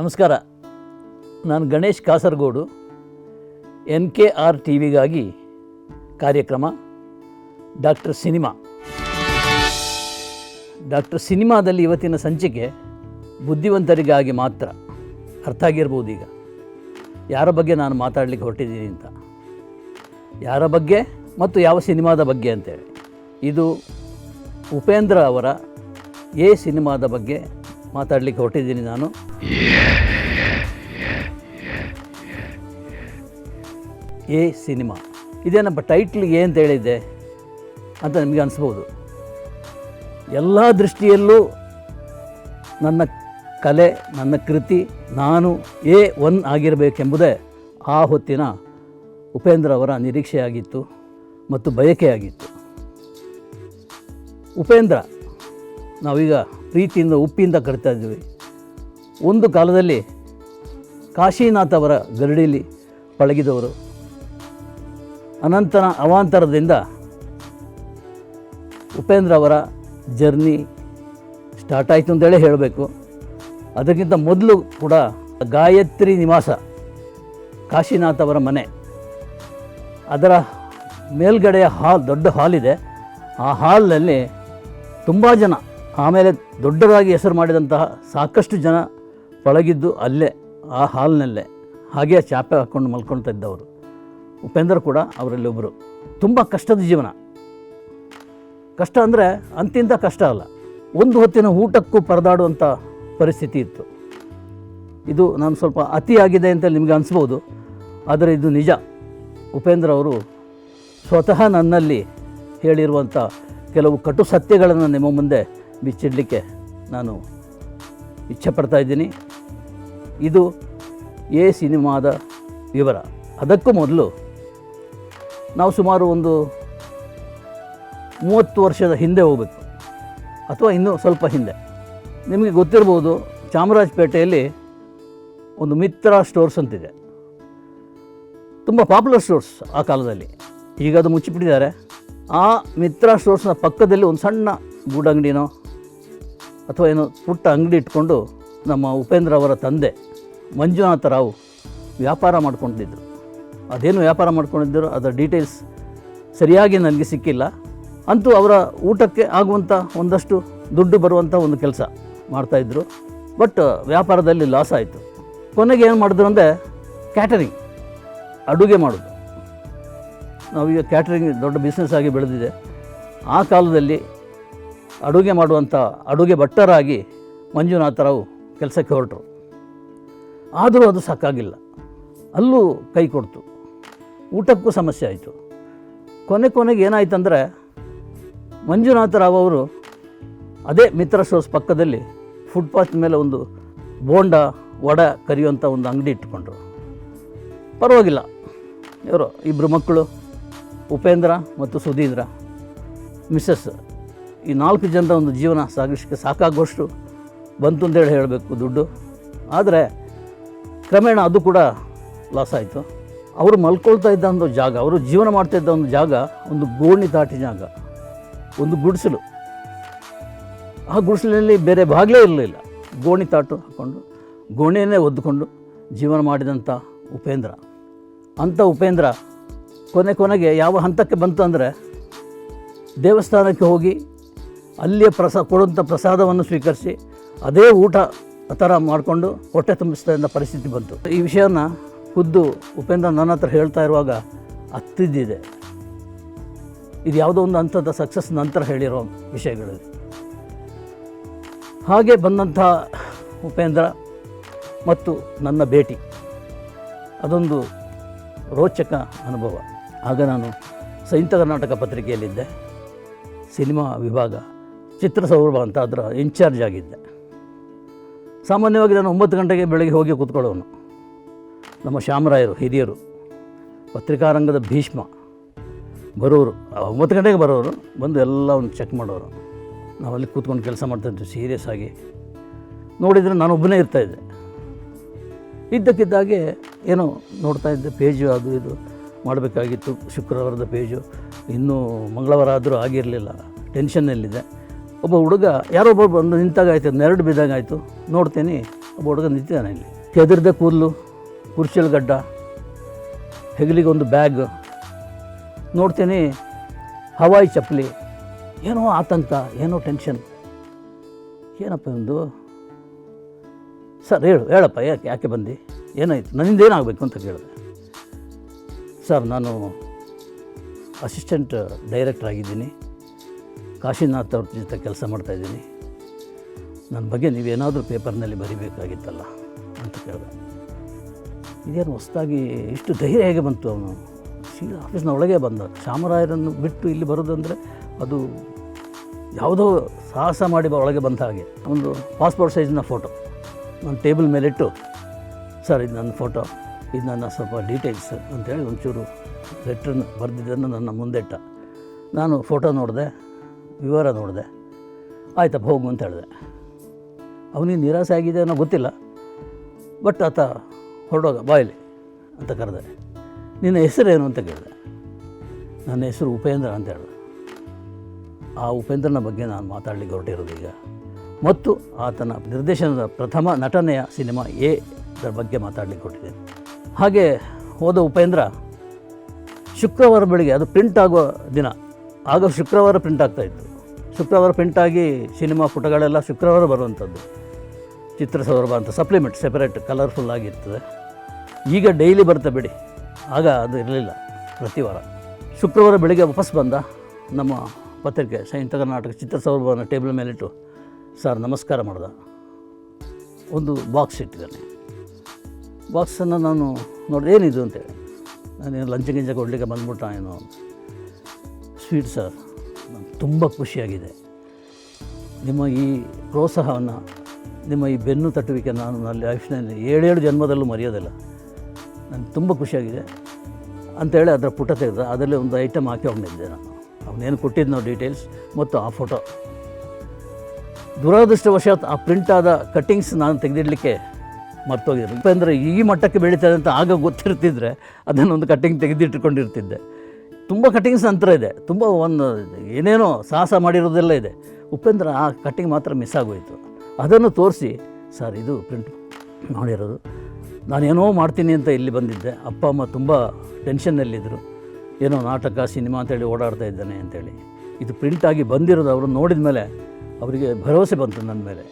ನಮಸ್ಕಾರ. ನಾನು Ganesh Kasaragod, N K R T ವಿಗಾಗಿ ಕಾರ್ಯಕ್ರಮ, ಡಾಕ್ಟರ್ ಸಿನಿಮಾ. ಡಾಕ್ಟರ್ ಸಿನಿಮಾದಲ್ಲಿ ಇವತ್ತಿನ ಸಂಚಿಕೆ ಬುದ್ಧಿವಂತರಿಗಾಗಿ ಮಾತ್ರ. ಅರ್ಥ ಆಗಿರ್ಬೋದು ಈಗ. ಯಾರ ಬಗ್ಗೆ ನಾನು ಮಾತಾಡಲಿಕ್ಕೆ ಹೊರಟಿದ್ದೀನಿ ಅಂತ. ಯಾರ ಬಗ್ಗೆ ಮತ್ತು ಯಾವ ಸಿನಿಮಾದ ಬಗ್ಗೆ ಅಂತೇಳಿ. ಇದು ಉಪೇಂದ್ರ ಅವರ ಎ ಸಿನಿಮಾದ ಬಗ್ಗೆ ಮಾತಾಡಲಿಕ್ಕೆ ಹೊರಟಿದ್ದೀನಿ ನಾನು. A cinema. ಇದೇನಪ್ಪ ಟೈಟ್ಲ್ ಏನು ಹೇಳಿದ್ದೆ ಅಂತ ನಿಮಗೆ ಅನಿಸ್ಬೋದು. ಎಲ್ಲ ದೃಷ್ಟಿಯಲ್ಲೂ ನನ್ನ ಕಲೆ, ನನ್ನ ಕೃತಿ, ನಾನು ಎ ಒನ್ ಆಗಿರಬೇಕೆಂಬುದೇ ಆ ಹೊತ್ತಿನ ಉಪೇಂದ್ರ ಅವರ ನಿರೀಕ್ಷೆಯಾಗಿತ್ತು ಮತ್ತು ಬಯಕೆಯಾಗಿತ್ತು. ಉಪೇಂದ್ರ ನಾವೀಗ ಪ್ರೀತಿಯಿಂದ ಉಪ್ಪಿಂದ ಕರಿತಾ ಇದ್ದೀವಿ. ಒಂದು ಕಾಲದಲ್ಲಿ ಕಾಶಿನಾಥ್ ಅವರ ಗರಡಿಯಲ್ಲಿ ಪಳಗಿದವರು. ಅನಂತರ ಅವಾಂತರದಿಂದ ಉಪೇಂದ್ರ ಅವರ ಜರ್ನಿ ಸ್ಟಾರ್ಟ್ ಆಯಿತು ಅಂತೇಳಿ ಹೇಳಬೇಕು. ಅದಕ್ಕಿಂತ ಮೊದಲು ಕೂಡ ಗಾಯತ್ರಿ ನಿವಾಸ, ಕಾಶಿನಾಥ್ ಅವರ ಮನೆ. ಅದರ ಮೇಲ್ಗಡೆಯ ಹಾಲ್, ದೊಡ್ಡ ಹಾಲ್ ಇದೆ. ಆ ಹಾಲ್ನಲ್ಲಿ ತುಂಬ ಜನ ಆಮೇಲೆ ದೊಡ್ಡದಾಗಿ ಹೆಸರು ಮಾಡಿದಂತಹ ಸಾಕಷ್ಟು ಜನ ಪಳಗಿದ್ದು ಅಲ್ಲೇ, ಆ ಹಾಲ್ನಲ್ಲೇ. ಹಾಗೆ ಚಾಪೆ ಹಾಕ್ಕೊಂಡು ಮಲ್ಕೊಳ್ತಾ ಇದ್ದವರು. ಉಪೇಂದ್ರ ಕೂಡ ಅವರಲ್ಲಿ ಒಬ್ಬರು ತುಂಬ ಕಷ್ಟದ ಜೀವನ. ಕಷ್ಟ ಅಂದರೆ ಅಂತಿಂತ ಕಷ್ಟ ಅಲ್ಲ. ಒಂದು ಹೊತ್ತಿನ ಊಟಕ್ಕೂ ಪರದಾಡುವಂಥ ಪರಿಸ್ಥಿತಿ ಇತ್ತು. ಇದು ನಾನು ಸ್ವಲ್ಪ ಅತಿಯಾಗಿದೆ ಅಂತ ನಿಮಗೆ ಅನಿಸ್ಬೋದು. ಆದರೆ ಇದು ನಿಜ. ಉಪೇಂದ್ರ ಅವರು ಸ್ವತಃ ನನ್ನಲ್ಲಿ ಹೇಳಿರುವಂಥ ಕೆಲವು ಕಟು ಸತ್ಯಗಳನ್ನು ನಿಮ್ಮ ಮುಂದೆ ಬಿಚ್ಚಿಡಲಿಕ್ಕೆ ನಾನು ಇಚ್ಛೆ ಪಡ್ತಾ ಇದ್ದೀನಿ. ಇದು ಎ ಸಿನಿಮಾದ ವಿವರ. ಅದಕ್ಕೂ ಮೊದಲು ನಾವು ಸುಮಾರು ಒಂದು ಮೂವತ್ತು ವರ್ಷದ ಹಿಂದೆ ಹೋಗಬೇಕು. ಅಥವಾ ಇನ್ನೂ ಸ್ವಲ್ಪ ಹಿಂದೆ. ನಿಮಗೆ ಗೊತ್ತಿರ್ಬೋದು, ಚಾಮರಾಜಪೇಟೆಯಲ್ಲಿ ಒಂದು ಮಿತ್ರ ಸ್ಟೋರ್ಸ್ ಅಂತಿದೆ. ತುಂಬ ಪಾಪ್ಯುಲರ್ ಸ್ಟೋರ್ಸ್ ಆ ಕಾಲದಲ್ಲಿ. ಈಗ ಅದು ಮುಚ್ಚಿಬಿಟ್ಟಿದ್ದಾರೆ. ಆ ಮಿತ್ರ ಸ್ಟೋರ್ಸ್ನ ಪಕ್ಕದಲ್ಲಿ ಒಂದು ಸಣ್ಣ ಗೂಡಂಗಡಿನೋ ಅಥವಾ ಏನೋ ಪುಟ್ಟ ಅಂಗಡಿ ಇಟ್ಕೊಂಡು ನಮ್ಮ ಉಪೇಂದ್ರ ಅವರ ತಂದೆ ಮಂಜುನಾಥ ರಾವ್ ವ್ಯಾಪಾರ ಮಾಡ್ಕೊಂಡಿದ್ದರು ಅದೇನು ವ್ಯಾಪಾರ ಮಾಡ್ಕೊಂಡಿದ್ದರು ಅದರ ಡೀಟೇಲ್ಸ್ ಸರಿಯಾಗಿ ನನಗೆ ಸಿಕ್ಕಿಲ್ಲ. ಅಂತೂ ಅವರ ಊಟಕ್ಕೆ ಆಗುವಂಥ ಒಂದಷ್ಟು ದುಡ್ಡು ಬರುವಂಥ ಒಂದು ಕೆಲಸ ಮಾಡ್ತಾಯಿದ್ರು ಬಟ್ ವ್ಯಾಪಾರದಲ್ಲಿ ಲಾಸ್ ಆಯಿತು. ಕೊನೆಗೆ ಏನು ಮಾಡಿದ್ರು ಅಂದರೆ ಕ್ಯಾಟರಿಂಗ್ ಅಡುಗೆ ಮಾಡೋದು. ನಾವೀಗ ಕ್ಯಾಟ್ರಿಂಗ್ ದೊಡ್ಡ ಬಿಸ್ನೆಸ್ ಆಗಿ ಬೆಳೆದಿದೆ. ಆ ಕಾಲದಲ್ಲಿ ಅಡುಗೆ ಮಾಡುವಂಥ ಅಡುಗೆ ಭಟ್ಟರಾಗಿ ಮಂಜುನಾಥರಾವ್ ಕೆಲಸಕ್ಕೆ ಹೊರಟರು. ಆದರೂ ಅದು ಸಾಕಾಗಿಲ್ಲ. ಅಲ್ಲೂ ಕೈ ಕೊಡ್ತು. ಊಟಕ್ಕೂ ಸಮಸ್ಯೆ ಆಯಿತು. ಕೊನೆ ಕೊನೆಗೆ ಏನಾಯ್ತಂದರೆ ಮಂಜುನಾಥರಾವ್ ಅವರು ಅದೇ ಮಿತ್ರ ಶೋಸ್ ಪಕ್ಕದಲ್ಲಿ ಫುಟ್ಪಾತ್ ಮೇಲೆ ಒಂದು ಬೋಂಡ, ವಡ ಕರಿಯುವಂಥ ಒಂದು ಅಂಗಡಿ ಇಟ್ಕೊಂಡ್ರು ಪರವಾಗಿಲ್ಲ. ಇವರು ಇಬ್ಬರು ಮಕ್ಕಳು ಉಪೇಂದ್ರ ಮತ್ತು ಸುಧೀಂದ್ರ, ಮಿಸ್ಸಸ್ ಈ ನಾಲ್ಕು ಜನರ ಒಂದು ಜೀವನ ಸಾಗಿಸಕ್ಕೆ ಸಾಕಾಗುವಷ್ಟು ಬಂತು ಅಂತೇಳಿ ಹೇಳಬೇಕು ದುಡ್ಡು. ಆದರೆ ಕ್ರಮೇಣ ಅದು ಕೂಡ ಲಾಸ್ ಆಯಿತು. ಅವರು ಮಲ್ಕೊಳ್ತಾ ಇದ್ದ ಒಂದು ಜಾಗ, ಅವರು ಜೀವನ ಮಾಡ್ತಾ ಇದ್ದ ಒಂದು ಜಾಗ, ಒಂದು ಗೋಣಿ ತಾಟಿ ಜಾಗ, ಒಂದು ಗುಡಿಸಲು. ಆ ಗುಡಿಸಲಿನಲ್ಲಿ ಬೇರೆ ಬಾಗಿಲೇ ಇರಲಿಲ್ಲ. ಗೋಣಿ ತಾಟು ಹಾಕ್ಕೊಂಡು ಗೋಣಿಯನ್ನೇ ಒದ್ದುಕೊಂಡು ಜೀವನ ಮಾಡಿದಂಥ ಉಪೇಂದ್ರ. ಅಂಥ ಉಪೇಂದ್ರ ಕೊನೆ ಕೊನೆಗೆ ಯಾವ ಹಂತಕ್ಕೆ ಬಂತು ಅಂದರೆ ದೇವಸ್ಥಾನಕ್ಕೆ ಹೋಗಿ ಅಲ್ಲಿಯ ಪ್ರಸಾದ ಕೊಡುವಂಥ ಪ್ರಸಾದವನ್ನು ಸ್ವೀಕರಿಸಿ ಅದೇ ಊಟ ಆ ಥರ ಮಾಡಿಕೊಂಡು ಹೊಟ್ಟೆ ತುಂಬಿಸ್ತಾ ಪರಿಸ್ಥಿತಿ ಬಂತು. ಈ ವಿಷಯನ ಖುದ್ದು ಉಪೇಂದ್ರ ನನ್ನ ಹತ್ರ ಹೇಳ್ತಾ ಇರುವಾಗ ಹತ್ತಿದ್ದಿದೆ ಇದು ಯಾವುದೋ ಒಂದು ಹಂತದ ಸಕ್ಸಸ್ ನಂತರ ಹೇಳಿರೋ ವಿಷಯಗಳು ಹಾಗೆ ಬಂದಂಥ ಉಪೇಂದ್ರ ಮತ್ತು ನನ್ನ ಭೇಟಿ. ಅದೊಂದು ರೋಚಕ ಅನುಭವ. ಆಗ ನಾನು ಸಂಯುಕ್ತ ಕರ್ನಾಟಕ ಪತ್ರಿಕೆಯಲ್ಲಿದ್ದೆ. ಸಿನಿಮಾ ವಿಭಾಗ. ಚಿತ್ರ ಸೌರಭ ಅಂತ ಅದರ ಇನ್ಚಾರ್ಜ್ ಆಗಿದ್ದೆ. ಸಾಮಾನ್ಯವಾಗಿ ನಾನು ಒಂಬತ್ತು ಗಂಟೆಗೆ ಬೆಳಗ್ಗೆ ಹೋಗಿ ಕೂತ್ಕೊಳ್ಳೋನು. ನಮ್ಮ ಶ್ಯಾಮರಾಯರು, ಹಿರಿಯರು, ಪತ್ರಿಕಾರಂಗದ ಭೀಷ್ಮ, ಬರೋರು ಒಂಬತ್ತು ಗಂಟೆಗೆ ಬರೋರು, ಬಂದು ಎಲ್ಲವನ್ನು ಚೆಕ್ ಮಾಡೋರು. ನಾವಲ್ಲಿ ಕೂತ್ಕೊಂಡು ಕೆಲಸ ಮಾಡ್ತಾಯಿದ್ವಿ ಸೀರಿಯಸ್ ಆಗಿ. ನೋಡಿದರೆ ನಾನು ಒಬ್ಬನೇ ಇರ್ತಾಯಿದ್ದೆ ಇದ್ದಕ್ಕಿದ್ದಾಗೆ ಏನೋ ನೋಡ್ತಾ ಇದ್ದೆ, ಪೇಜು ಅದು ಇದು ಮಾಡಬೇಕಾಗಿತ್ತು, ಶುಕ್ರವಾರದ ಪೇಜು. ಇನ್ನೂ ಮಂಗಳವಾರ ಆದರೂ ಆಗಿರಲಿಲ್ಲ ಟೆನ್ಷನ್ನಲ್ಲಿದೆ ಒಬ್ಬ ಹುಡುಗ, ಯಾರೋ ಒಬ್ಬ ಬಂದು ನಿಂತಾಗ ಆಯ್ತು ಬಿದ್ದಂಗಾಯ್ತು. ಬಿದ್ದಾಗ ನೋಡ್ತೀನಿ, ಒಬ್ಬ ಹುಡುಗ ನಿಂತಿದ್ದಾನೆ ಇಲ್ಲಿ. ಕೆದರ್ದ ಕೂದಲು, ಕುರ್ಚಲ್ ಗಡ್ಡ, ಹೆಗಲಿಗೆ ಒಂದು ಬ್ಯಾಗ್. ನೋಡ್ತೀನಿ, ಹವಾಯಿ ಚಪ್ಪಲಿ. ಏನೋ ಆತಂಕ, ಏನೋ ಟೆನ್ಷನ್. ಏನಪ್ಪ ಒಂದು ಸರ್, ಹೇಳು, ಹೇಳಪ್ಪ, ಯಾಕೆ ಯಾಕೆ ಬಂದು? ಏನಾಯಿತು? ನನ್ನಿಂದ ಏನಾಗಬೇಕು ಅಂತ ಕೇಳಿದೆ. ಸರ್, ನಾನು ಅಸಿಸ್ಟೆಂಟ್ ಡೈರೆಕ್ಟರ್ ಆಗಿದ್ದೀನಿ. ಕಾಶಿನಾಥ್ ಅವ್ರ ಜೊತೆ ಕೆಲಸ ಮಾಡ್ತಾಯಿದ್ದೀನಿ ನನ್ನ ಬಗ್ಗೆ ನೀವೇನಾದರೂ ಪೇಪರ್ನಲ್ಲಿ ಬರಿಬೇಕಾಗಿತ್ತಲ್ಲ ಅಂತ ಕೇಳಿದೆ. ಇದೇನು ಹೊಸ್ದಾಗಿ ಇಷ್ಟು ಧೈರ್ಯ ಹೇಗೆ ಬಂತು ಅವನು? ಸೀದಾ ಆಫೀಸ್ನ ಒಳಗೆ ಬಂದ. ಚಾಮರಾಯರನ್ನು ಬಿಟ್ಟು ಇಲ್ಲಿ ಬರೋದಂದರೆ ಅದು ಯಾವುದೋ ಸಾಹಸ ಮಾಡಿ ಒಳಗೆ ಬಂದ ಹಾಗೆ. ಒಂದು ಪಾಸ್ಪೋರ್ಟ್ ಸೈಜ್ನ ಫೋಟೋ. ನನ್ನ ಟೇಬಲ್ ಮೇಲಿಟ್ಟು, ಸರ್, ಇದು ನನ್ನ ಫೋಟೋ. ಇದು ನನ್ನ ಸ್ವಲ್ಪ ಡೀಟೇಲ್ಸ್ ಅಂತೇಳಿ ಒಂಚೂರು ಲೆಟ್ರನ್ನು ಬರೆದಿದ್ದನ್ನು ನನ್ನ ಮುಂದಿಟ್ಟ. ನಾನು ಫೋಟೋ ನೋಡಿದೆ. ವಿವರ ನೋಡಿದೆ. ಆಯ್ತಪ್ಪ, ಹೋಗು ಅಂತ ಹೇಳಿದೆ. ಅವನಿಗೆ ನಿರಾಸೆ ಆಗಿದೆ ಅನ್ನೋ ಗೊತ್ತಿಲ್ಲ. ಬಟ್ ಆತ ಹೊರಡೋಗ ಬಾಯಲ್ಲಿ ಅಂತ ಕರೆದೆ. ನಿನ್ನ ಹೆಸರೇನು ಅಂತ ಕೇಳಿದೆ. ನನ್ನ ಹೆಸರು ಉಪೇಂದ್ರ ಅಂತ ಹೇಳಿದೆ. ಆ ಉಪೇಂದ್ರನ ಬಗ್ಗೆ ನಾನು ಮಾತಾಡಲಿಕ್ಕೆ ಹೊರಟಿರೋದು ಈಗ. ಮತ್ತು ಆತನ ನಿರ್ದೇಶನದ ಪ್ರಥಮ ನಟನೆಯ ಸಿನಿಮಾ ಎ ಅದರ ಬಗ್ಗೆ ಮಾತಾಡಲಿಕ್ಕೆ ಹೊರಟಿದ್ದೇನೆ. ಹಾಗೆ ಹೋದ ಉಪೇಂದ್ರ ಶುಕ್ರವಾರ ಬೆಳಿಗ್ಗೆ, ಅದು ಪ್ರಿಂಟ್ ಆಗುವ ದಿನ, ಆಗ ಶುಕ್ರವಾರ ಪ್ರಿಂಟ್ ಆಗ್ತಾಯಿತ್ತು ಶುಕ್ರವಾರ ಪ್ರಿಂಟ್ ಆಗಿ ಸಿನಿಮಾ ಪುಟಗಳೆಲ್ಲ ಶುಕ್ರವಾರ ಬರುವಂಥದ್ದು. ಚಿತ್ರಸೌರಭ ಅಂತ ಸಪ್ಲಿಮೆಂಟ್ ಸೆಪರೇಟ್ ಕಲರ್ಫುಲ್ ಆಗಿರ್ತದೆ. ಈಗ ಡೈಲಿ ಬರುತ್ತೆ ಬಿಡಿ. ಆಗ ಅದು ಇರಲಿಲ್ಲ ಪ್ರತಿ ವಾರ. ಶುಕ್ರವಾರ ಬೆಳಿಗ್ಗೆ ವಾಪಸ್ ಬಂದ ನಮ್ಮ ಪತ್ರಿಕೆ ಸಂಯುಕ್ತ ಕರ್ನಾಟಕ ಚಿತ್ರಸೌರಭವನ್ನು ಟೇಬಲ್ ಮೇಲಿಟ್ಟು, ಸರ್, ನಮಸ್ಕಾರ ಮಾಡ್ದ. ಒಂದು ಬಾಕ್ಸ್ ಇಟ್ಟಿದ್ದಾನೆ ಬಾಕ್ಸನ್ನು ನಾನು ನೋಡಿದೆ, ಏನಿದು? ಅಂತೇಳಿ. ನಾನೇನು ಲಂಚ ಗಿಂಚ ಕೊಡಲಿಕ್ಕೆ ಬಂದ್ಬಿಟ್ಟ ಏನೋ ಸ್ವೀಟ್ ಸರ್ ತುಂಬ ಖುಷಿಯಾಗಿದೆ. ನಿಮ್ಮ ಈ ಪ್ರೋತ್ಸಾಹವನ್ನು, ನಿಮ್ಮ ಈ ಬೆನ್ನು ತಟ್ಟುವಿಕೆ ನಾನು ನನ್ನ ಲೈಫ್ನಲ್ಲಿ ಏಳೇಳು ಜನ್ಮದಲ್ಲೂ ಮರೆಯೋದಿಲ್ಲ. ನನಗೆ ತುಂಬ ಖುಷಿಯಾಗಿದೆ. ಅಂತೇಳಿ ಅದರ ಪುಟ ತೆಗೆದ ಅದರಲ್ಲಿ ಒಂದು ಐಟಮ್ ಹಾಕಿ ಹೋಗಿದ್ದೆ ನಾನು. ಅವನೇನು ಕೊಟ್ಟಿದ್ದು ಡೀಟೇಲ್ಸ್ ಮತ್ತು ಆ ಫೋಟೋ ದುರದೃಷ್ಟವಶಾತ್ ಆ ಪ್ರಿಂಟ್ ಆದ ಕಟ್ಟಿಂಗ್ಸ್ ನಾನು ತೆಗೆದಿಡಲಿಕ್ಕೆ ಮರ್ತೋಗಿದ್ದೆ ಅಂದರೆ ಈ ಮಟ್ಟಕ್ಕೆ ಬೆಳೀತದೆ ಅಂತ ಆಗ ಗೊತ್ತಿರ್ತಿದ್ರೆ ಅದನ್ನೊಂದು ಕಟ್ಟಿಂಗ್ ತೆಗೆದಿಟ್ಟುಕೊಂಡಿರ್ತಿದ್ದೆ ತುಂಬ ಕಟ್ಟಿಂಗ್ಸ್ ನಂತರ ಇದೆ. ತುಂಬ ಒಂದು ಏನೇನೋ ಸಾಹಸ ಮಾಡಿರೋದೆಲ್ಲ ಇದೆ. ಉಪೇಂದ್ರ ಆ ಕಟ್ಟಿಂಗ್ ಮಾತ್ರ ಮಿಸ್ ಆಗೋಯಿತು. ಅದನ್ನು ತೋರಿಸಿ, ಸರ್, ಇದು ಪ್ರಿಂಟ್ ಮಾಡಿರೋದು. ನಾನೇನೋ ಮಾಡ್ತೀನಿ ಅಂತ ಇಲ್ಲಿ ಬಂದಿದ್ದೆ. ಅಪ್ಪ, ಅಮ್ಮ ತುಂಬ ಟೆನ್ಷನ್ನಲ್ಲಿದ್ದರು ಏನೋ ನಾಟಕ, ಸಿನಿಮಾ ಅಂತೇಳಿ ಓಡಾಡ್ತಾ ಇದ್ದಾನೆ ಅಂತೇಳಿ. ಇದು ಪ್ರಿಂಟಾಗಿ ಬಂದಿರೋದು ಅವರು ನೋಡಿದ ಮೇಲೆ ಅವರಿಗೆ ಭರವಸೆ ಬಂತು ನನ್ನ ಮೇಲೆ.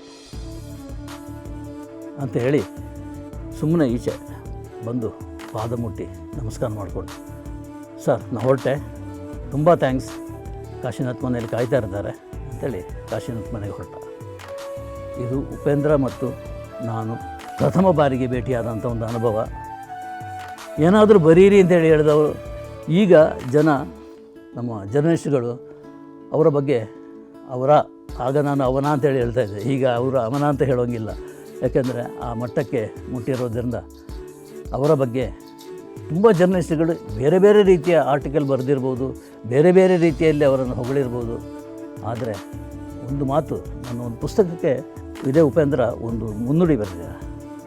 ಅಂತ ಹೇಳಿ ಸುಮ್ಮನೆ ಈಚೆ ಬಂದು ಪಾದ ಮುಟ್ಟಿ ನಮಸ್ಕಾರ ಮಾಡಿಕೊಂಡು ಸರ್, ನಾ ಹೊರಟೆ. ತುಂಬ ಥ್ಯಾಂಕ್ಸ್ ಕಾಶಿನಾಥ್ ಮನೆಯಲ್ಲಿ ಕಾಯ್ತಾ ಇರ್ತಾರೆ ಅಂತೇಳಿ ಕಾಶಿನಾಥ್ ಮನೆಗೆ ಹೊರಟ. ಇದು ಉಪೇಂದ್ರ ಮತ್ತು ನಾನು ಪ್ರಥಮ ಬಾರಿಗೆ ಭೇಟಿಯಾದಂಥ ಒಂದು ಅನುಭವ. ಏನಾದರೂ ಬರೀರಿ ಅಂತೇಳಿ ಹೇಳಿದವರು, ಈಗ ಜನ, ನಮ್ಮ ಜರ್ನಲಿಸ್ಟ್ಗಳು ಅವರ ಬಗ್ಗೆ ಅವರ, ಆಗ ನಾನು ಅವನ ಅಂತೇಳಿ ಹೇಳ್ತಾ ಇದ್ದೆ. ಈಗ ಅವರು ಅವನ ಅಂತ ಹೇಳೋಂಗಿಲ್ಲ. ಯಾಕೆಂದರೆ ಆ ಮಟ್ಟಕ್ಕೆ ಮುಟ್ಟಿರೋದ್ರಿಂದ ಅವರ ಬಗ್ಗೆ ತುಂಬ ಜರ್ನಲಿಸ್ಟ್ಗಳು ಬೇರೆ ಬೇರೆ ರೀತಿಯ ಆರ್ಟಿಕಲ್ ಬರೆದಿರ್ಬೋದು, ಬೇರೆ ಬೇರೆ ರೀತಿಯಲ್ಲಿ ಅವರನ್ನು ಹೊಗಳಿರ್ಬೋದು. ಆದರೆ ಒಂದು ಮಾತು ನನ್ನ ಒಂದು ಪುಸ್ತಕಕ್ಕೆ ಇದೇ ಉಪೇಂದ್ರ, ಒಂದು ಮುನ್ನುಡಿ ಬರೆದಿದ್ದಾರೆ.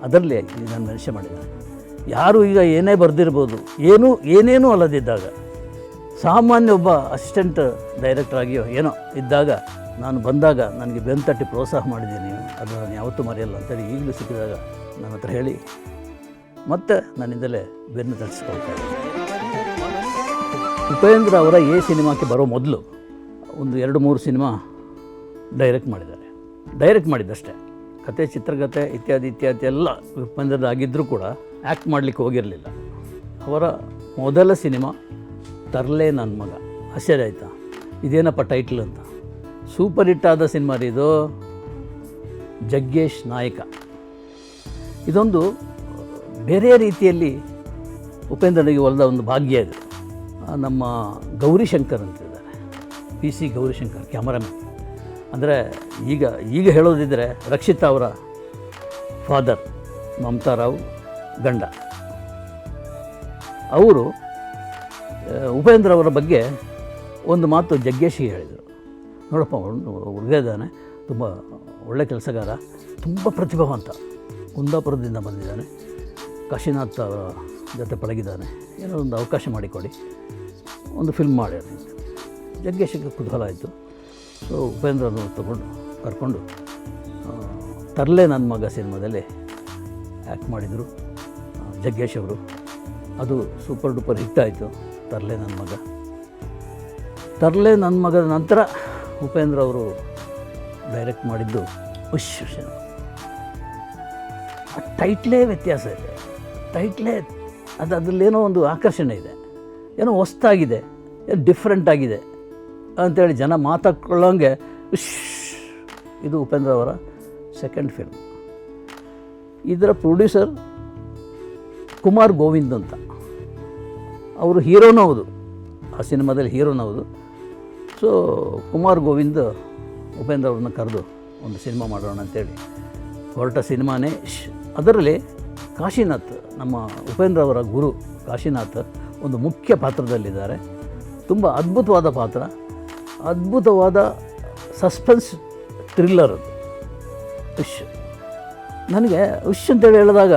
ಅದರಲ್ಲಿ ನಾನು ಮೆನ್ಷನ್ ಮಾಡಿದ್ದೆ ಯಾರು ಈಗ ಏನೇ ಬರೆದಿರ್ಬೋದು, ಏನೂ, ಏನೇನೂ ಅಲ್ಲದಿದ್ದಾಗ, ಸಾಮಾನ್ಯ ಒಬ್ಬ ಅಸಿಸ್ಟೆಂಟ್ ಡೈರೆಕ್ಟರ್ ಆಗಿಯೋ ಏನೋ ಇದ್ದಾಗ, ನಾನು ಬಂದಾಗ ನನಗೆ ಬೆಂತಟ್ಟಿ ಪ್ರೋತ್ಸಾಹ ಮಾಡಿದ್ದೀನಿ. ಅದು ನಾನು ಯಾವತ್ತೂ ಮರೆಯಲ್ಲ ಅಂತೇಳಿ ಈಗಲೂ ಸಿಕ್ಕಿದಾಗ ನನ್ನ ಹತ್ರ ಹೇಳಿ ಮತ್ತೆ ನನ್ನಿಂದಲೇ ಬೆನ್ನು ತರಿಸ್ಕೊಳ್ತಾ ಇದ್ದೀನಿ ಉಪೇಂದ್ರ ಅವರ ಎ ಸಿನಿಮಾಕ್ಕೆ ಬರೋ ಮೊದಲು ಒಂದು ಎರಡು ಮೂರು ಸಿನಿಮಾ ಡೈರೆಕ್ಟ್ ಮಾಡಿದ್ದಾರೆ. ಡೈರೆಕ್ಟ್ ಮಾಡಿದ್ದಷ್ಟೇ. ಕತೆ ಚಿತ್ರಕತೆ ಇತ್ಯಾದಿ ಇತ್ಯಾದಿ ಎಲ್ಲ ಉಪೇಂದ್ರದಾಗಿದ್ದರೂ ಕೂಡ ಆ್ಯಕ್ಟ್ ಮಾಡಲಿಕ್ಕೆ ಹೋಗಿರಲಿಲ್ಲ. ಅವರ ಮೊದಲ ಸಿನಿಮಾ ತರಲೆ ನನ್ನ ಮಗ. ಆಶ್ಚರ್ಯ ಆಯಿತಾ? ಇದೇನಪ್ಪ ಟೈಟ್ಲ್ ಅಂತ. ಸೂಪರ್ ಹಿಟ್ ಆದ ಸಿನಿಮಾ ಇದು. ಜಗ್ಗೇಶ್ ನಾಯಕ. ಇದೊಂದು ಬೇರೆ ರೀತಿಯಲ್ಲಿ ಉಪೇಂದ್ರನಿಗೆ ಒಲಿದ ಒಂದು ಭಾಗ್ಯ ಇದೆ. ನಮ್ಮ ಗೌರಿಶಂಕರ್ ಅಂತಿದ್ದಾರೆ ಪಿ ಸಿ ಗೌರಿಶಂಕರ್ ಕ್ಯಾಮರಾಮನ್. ಅಂದರೆ ಈಗ ಈಗ ಹೇಳೋದಿದ್ದರೆ ರಕ್ಷಿತಾ ಅವರ ಫಾದರ್ ಮಮತಾ ರಾವ್ ಗಂಡ. ಅವರು ಉಪೇಂದ್ರ ಅವರ ಬಗ್ಗೆ ಒಂದು ಮಾತು ಜಗ್ಗೇಶಿಗೆ ಹೇಳಿದರು. ನೋಡಪ್ಪ ಹುಡುಗ ಇದ್ದಾನೆ, ತುಂಬ ಒಳ್ಳೆ ಕೆಲಸಗಾರ, ತುಂಬ ಪ್ರತಿಭಾವಂತ, ಕುಂದಾಪುರದಿಂದ ಬಂದಿದ್ದಾನೆ. ಕಾಶಿನಾಥ್ ಅವರ ಜೊತೆ ಪಳಗಿದ್ದಾನೆ. ಏನೋ ಒಂದು ಅವಕಾಶ ಮಾಡಿಕೊಡಿ. ಒಂದು ಫಿಲ್ಮ್ ಮಾಡಿ ಜಗ್ಗೇಶಕ್ಕೆ ಕುತೂಹಲ ಆಯಿತು. ಸೊ ಉಪೇಂದ್ರನು ತಗೊಂಡು, ಕರ್ಕೊಂಡು ತರಲೆ ನನ್ನ ಮಗ ಸಿನಿಮಾದಲ್ಲಿ ಆ್ಯಕ್ಟ್ ಮಾಡಿದರು. ಜಗ್ಗೇಶ್ ಅವರು. ಅದು ಸೂಪರ್ ಡೂಪರ್ ಹಿಟ್ ಆಯಿತು, ತರಲೆ ನನ್ನ ಮಗ. ತರಲೆ ನನ್ನ ಮಗದ ನಂತರ ಉಪೇಂದ್ರ ಅವರು ಡೈರೆಕ್ಟ್ ಮಾಡಿದ್ದು ಸಿನಿಮಾ ಆ ಟೈಟ್ಲೇ ವ್ಯತ್ಯಾಸ ಇದೆ ಟೈಟ್ಲೇ ಅದು ಅದರಲ್ಲೇನೋ ಒಂದು ಆಕರ್ಷಣೆ ಇದೆ. ಏನೋ ಹೊಸ್ತಾಗಿದೆ, ಏನು ಡಿಫ್ರೆಂಟ್ ಆಗಿದೆ ಅಂಥೇಳಿ ಜನ ಮಾತಾಡ್ಕೊಳ್ಳೋಂಗೆ ಇಶ್ ಇದು ಉಪೇಂದ್ರ ಅವರ ಸೆಕೆಂಡ್ ಫಿಲ್ಮ್ ಇದರ ಪ್ರೊಡ್ಯೂಸರ್ ಕುಮಾರ್ ಗೋವಿಂದ್ ಅಂತ. ಅವರು ಹೀರೋನೂ ಹೌದು, ಆ ಸಿನಿಮಾದಲ್ಲಿ ಹೀರೋನೂ ಹೌದು. ಸೊ ಕುಮಾರ್ ಗೋವಿಂದ್ ಉಪೇಂದ್ರ ಅವ್ರನ್ನ ಕರೆದು ಒಂದು ಸಿನಿಮಾ ಮಾಡೋಣ ಅಂತೇಳಿ ಹೊರಟ ಸಿನಿಮಾನೇ ಶ್. ಅದರಲ್ಲಿ ಕಾಶಿನಾಥ್, ನಮ್ಮ ಉಪೇಂದ್ರ ಅವರ ಗುರು ಕಾಶಿನಾಥ್ ಒಂದು ಮುಖ್ಯ ಪಾತ್ರದಲ್ಲಿದ್ದಾರೆ. ತುಂಬ ಅದ್ಭುತವಾದ ಪಾತ್ರ. ಅದ್ಭುತವಾದ ಸಸ್ಪೆನ್ಸ್ ಥ್ರಿಲ್ಲರ್ ಅದು. ನನಗೆ ಉಶ್ ಅಂತೇಳಿ ಹೇಳಿದಾಗ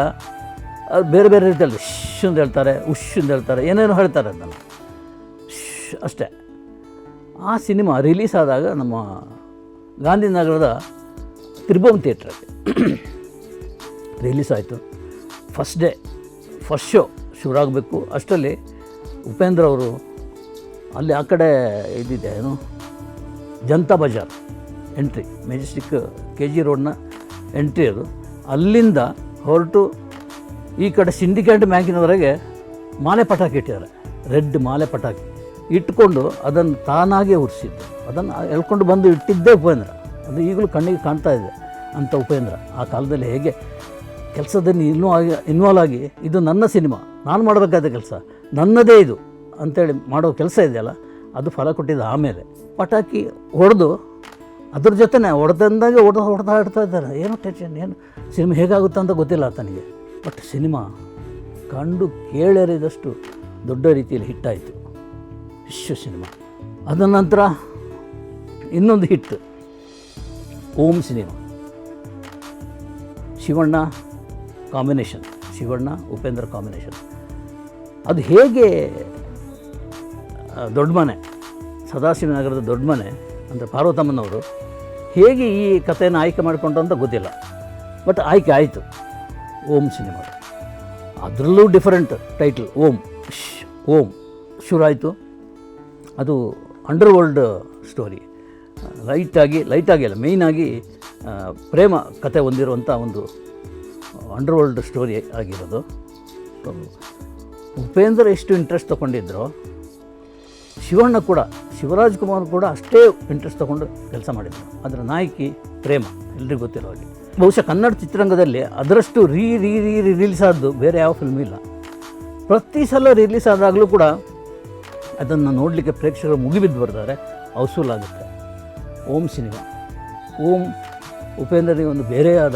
ಅದು ಬೇರೆ ಬೇರೆ ರೀತಿಯಲ್ಲಿ ಶ್ ಅಂತ ಹೇಳ್ತಾರೆ ಉಶ್ ಅಂತ ಹೇಳ್ತಾರೆ, ಏನೇನೋ ಹೇಳ್ತಾರೆ ಅದನ್ನು. ಶ್ ಅಷ್ಟೇ. ಆ ಸಿನಿಮಾ ರಿಲೀಸ್ ಆದಾಗ ನಮ್ಮ ಗಾಂಧಿನಗರದ ತ್ರಿಭುವನ್ ಥಿಯೇಟ್ರಲ್ಲಿ. ರಿಲೀಸ್ ಆಯಿತು. ಫಸ್ಟ್ ಡೇ ಫಸ್ಟ್ ಶೋ ಶುರುವಾಗಬೇಕು ಅಷ್ಟರಲ್ಲಿ ಉಪೇಂದ್ರ ಅವರು ಅಲ್ಲಿ ಆ ಕಡೆ ಇದಿದೆ ಏನು? Janata Bazaar entry Majestic K G ರೋಡ್ನ entry ಅದು. ಅಲ್ಲಿಂದ ಹೊರಟು ಈ ಕಡೆ ಸಿಂಡಿಕೇಟ್ ಬ್ಯಾಂಕಿನವರೆಗೆ ಮಾಲೆ ಪಟಾಕಿ ಇಟ್ಟಿದ್ದಾರೆ. ರೆಡ್ ಮಾಲೆ ಪಟಾಕಿ. ಇಟ್ಕೊಂಡು ಅದನ್ನು ತಾನಾಗೇ ಉರಿಸಿದ್ದು ಅದನ್ನು ಎಳ್ಕೊಂಡು ಬಂದು ಇಟ್ಟಿದ್ದೇ ಉಪೇಂದ್ರ. ಅದು ಈಗಲೂ ಕಣ್ಣಿಗೆ ಕಾಣ್ತಾ ಇದೆ ಅಂಥ ಉಪೇಂದ್ರ. ಆ ಕಾಲದಲ್ಲಿ ಹೇಗೆ ಕೆಲಸದಲ್ಲಿ ಇನ್ನೂ ಆಗಿ ಇನ್ವಾಲ್ವ್ ಆಗಿ ಇದು ನನ್ನ ಸಿನಿಮಾ. ನಾನು ಮಾಡಬೇಕಾದ ಕೆಲಸ. ನನ್ನದೇ ಇದು ಅಂತೇಳಿ ಮಾಡೋ ಕೆಲಸ ಇದೆಯಲ್ಲ, ಅದು ಫಲ ಕೊಟ್ಟಿದ್ದು ಆಮೇಲೆ. ಪಟಾಕಿ ಹೊಡೆದು ಅದ್ರ ಜೊತೆನೇ ಹೊಡೆದಂದಾಗೆ ಹೊಡೆದು, ಹೊಡೆದ ಆಡ್ತಾ ಇದ್ದಾರೆ. ಏನು ಟೆನ್ಷನ್ ಏನು? ಸಿನಿಮಾ ಹೇಗಾಗುತ್ತೆ ಅಂತ ಗೊತ್ತಿಲ್ಲ ತನಗೆ. ಬಟ್ ಸಿನಿಮಾ ಕಂಡು ಕೇಳರಿದಷ್ಟು ದೊಡ್ಡ ರೀತಿಯಲ್ಲಿ ಹಿಟ್ಟಾಯಿತು ವಿಶ್ವ ಸಿನಿಮಾ. ಅದ ನಂತರ ಇನ್ನೊಂದು hit Om cinema. Shivanna combination, Shivanna, Upendra combination. ಅದು ಹೇಗೆ ದೊಡ್ಡ ಮನೆ ಸದಾಶಿವನಗರದ ದೊಡ್ಡ ಮನೆ ಅಂದರೆ ಪಾರ್ವತಮ್ಮನವರು ಹೇಗೆ ಈ ಕಥೆಯನ್ನು ಆಯ್ಕೆ ಮಾಡಿಕೊಂಡು ಅಂತ ಗೊತ್ತಿಲ್ಲ. ಬಟ್ ಆಯ್ಕೆ ಆಯಿತು. ಓಂ ಸಿನಿಮಾ. ಅದರಲ್ಲೂ ಡಿಫರೆಂಟ್ ಟೈಟಲ್ ಓಂ. ಶ್, ಓಂ. ಶುರಾಯಿತು ಅದು ಅಂಡರ್ ವರ್ಲ್ಡ್ ಸ್ಟೋರಿ ಲೈಟಾಗಿ ಲೈಟಾಗಿ ಅಲ್ಲ ಮೇಯ್ನಾಗಿ ಪ್ರೇಮ ಕತೆ ಹೊಂದಿರುವಂಥ ಒಂದು ಅಂಡರ್ ವರ್ಲ್ಡ್ ಸ್ಟೋರಿ ಆಗಿರೋದು. ಉಪೇಂದ್ರ ಎಷ್ಟು ಇಂಟ್ರೆಸ್ಟ್ ತೊಗೊಂಡಿದ್ರು, ಶಿವಣ್ಣ ಕೂಡ, ಶಿವರಾಜ್ ಕುಮಾರ್ ಕೂಡ ಅಷ್ಟೇ ಇಂಟ್ರೆಸ್ಟ್ ತೊಗೊಂಡು ಕೆಲಸ ಮಾಡಿದ್ರು. ಅದರ ನಾಯಕಿ ಪ್ರೇಮ, ಎಲ್ರಿಗೂ ಗೊತ್ತಿರೋ ಹಾಗೆ. ಬಹುಶಃ ಕನ್ನಡ ಚಿತ್ರರಂಗದಲ್ಲಿ ಅದರಷ್ಟು ರೀ ರೀ ರೀ ರಿಲೀಸ್ ಆದ್ದು ಬೇರೆ ಯಾವ ಫಿಲ್ಮ್ ಇಲ್ಲ. ಪ್ರತಿ ಸಲ ರಿಲೀಸ್ ಆದಾಗಲೂ ಕೂಡ ಅದನ್ನು ನೋಡಲಿಕ್ಕೆ ಪ್ರೇಕ್ಷಕರು ಮುಗಿಬಿದ್ದು ಬರ್ತಾರೆ. ಆಗುತ್ತೆ. ಓಂ ಸಿನಿಮಾ. ಓಂ ಉಪೇಂದ್ರನಿಗೆ ಒಂದು ಬೇರೆಯಾದ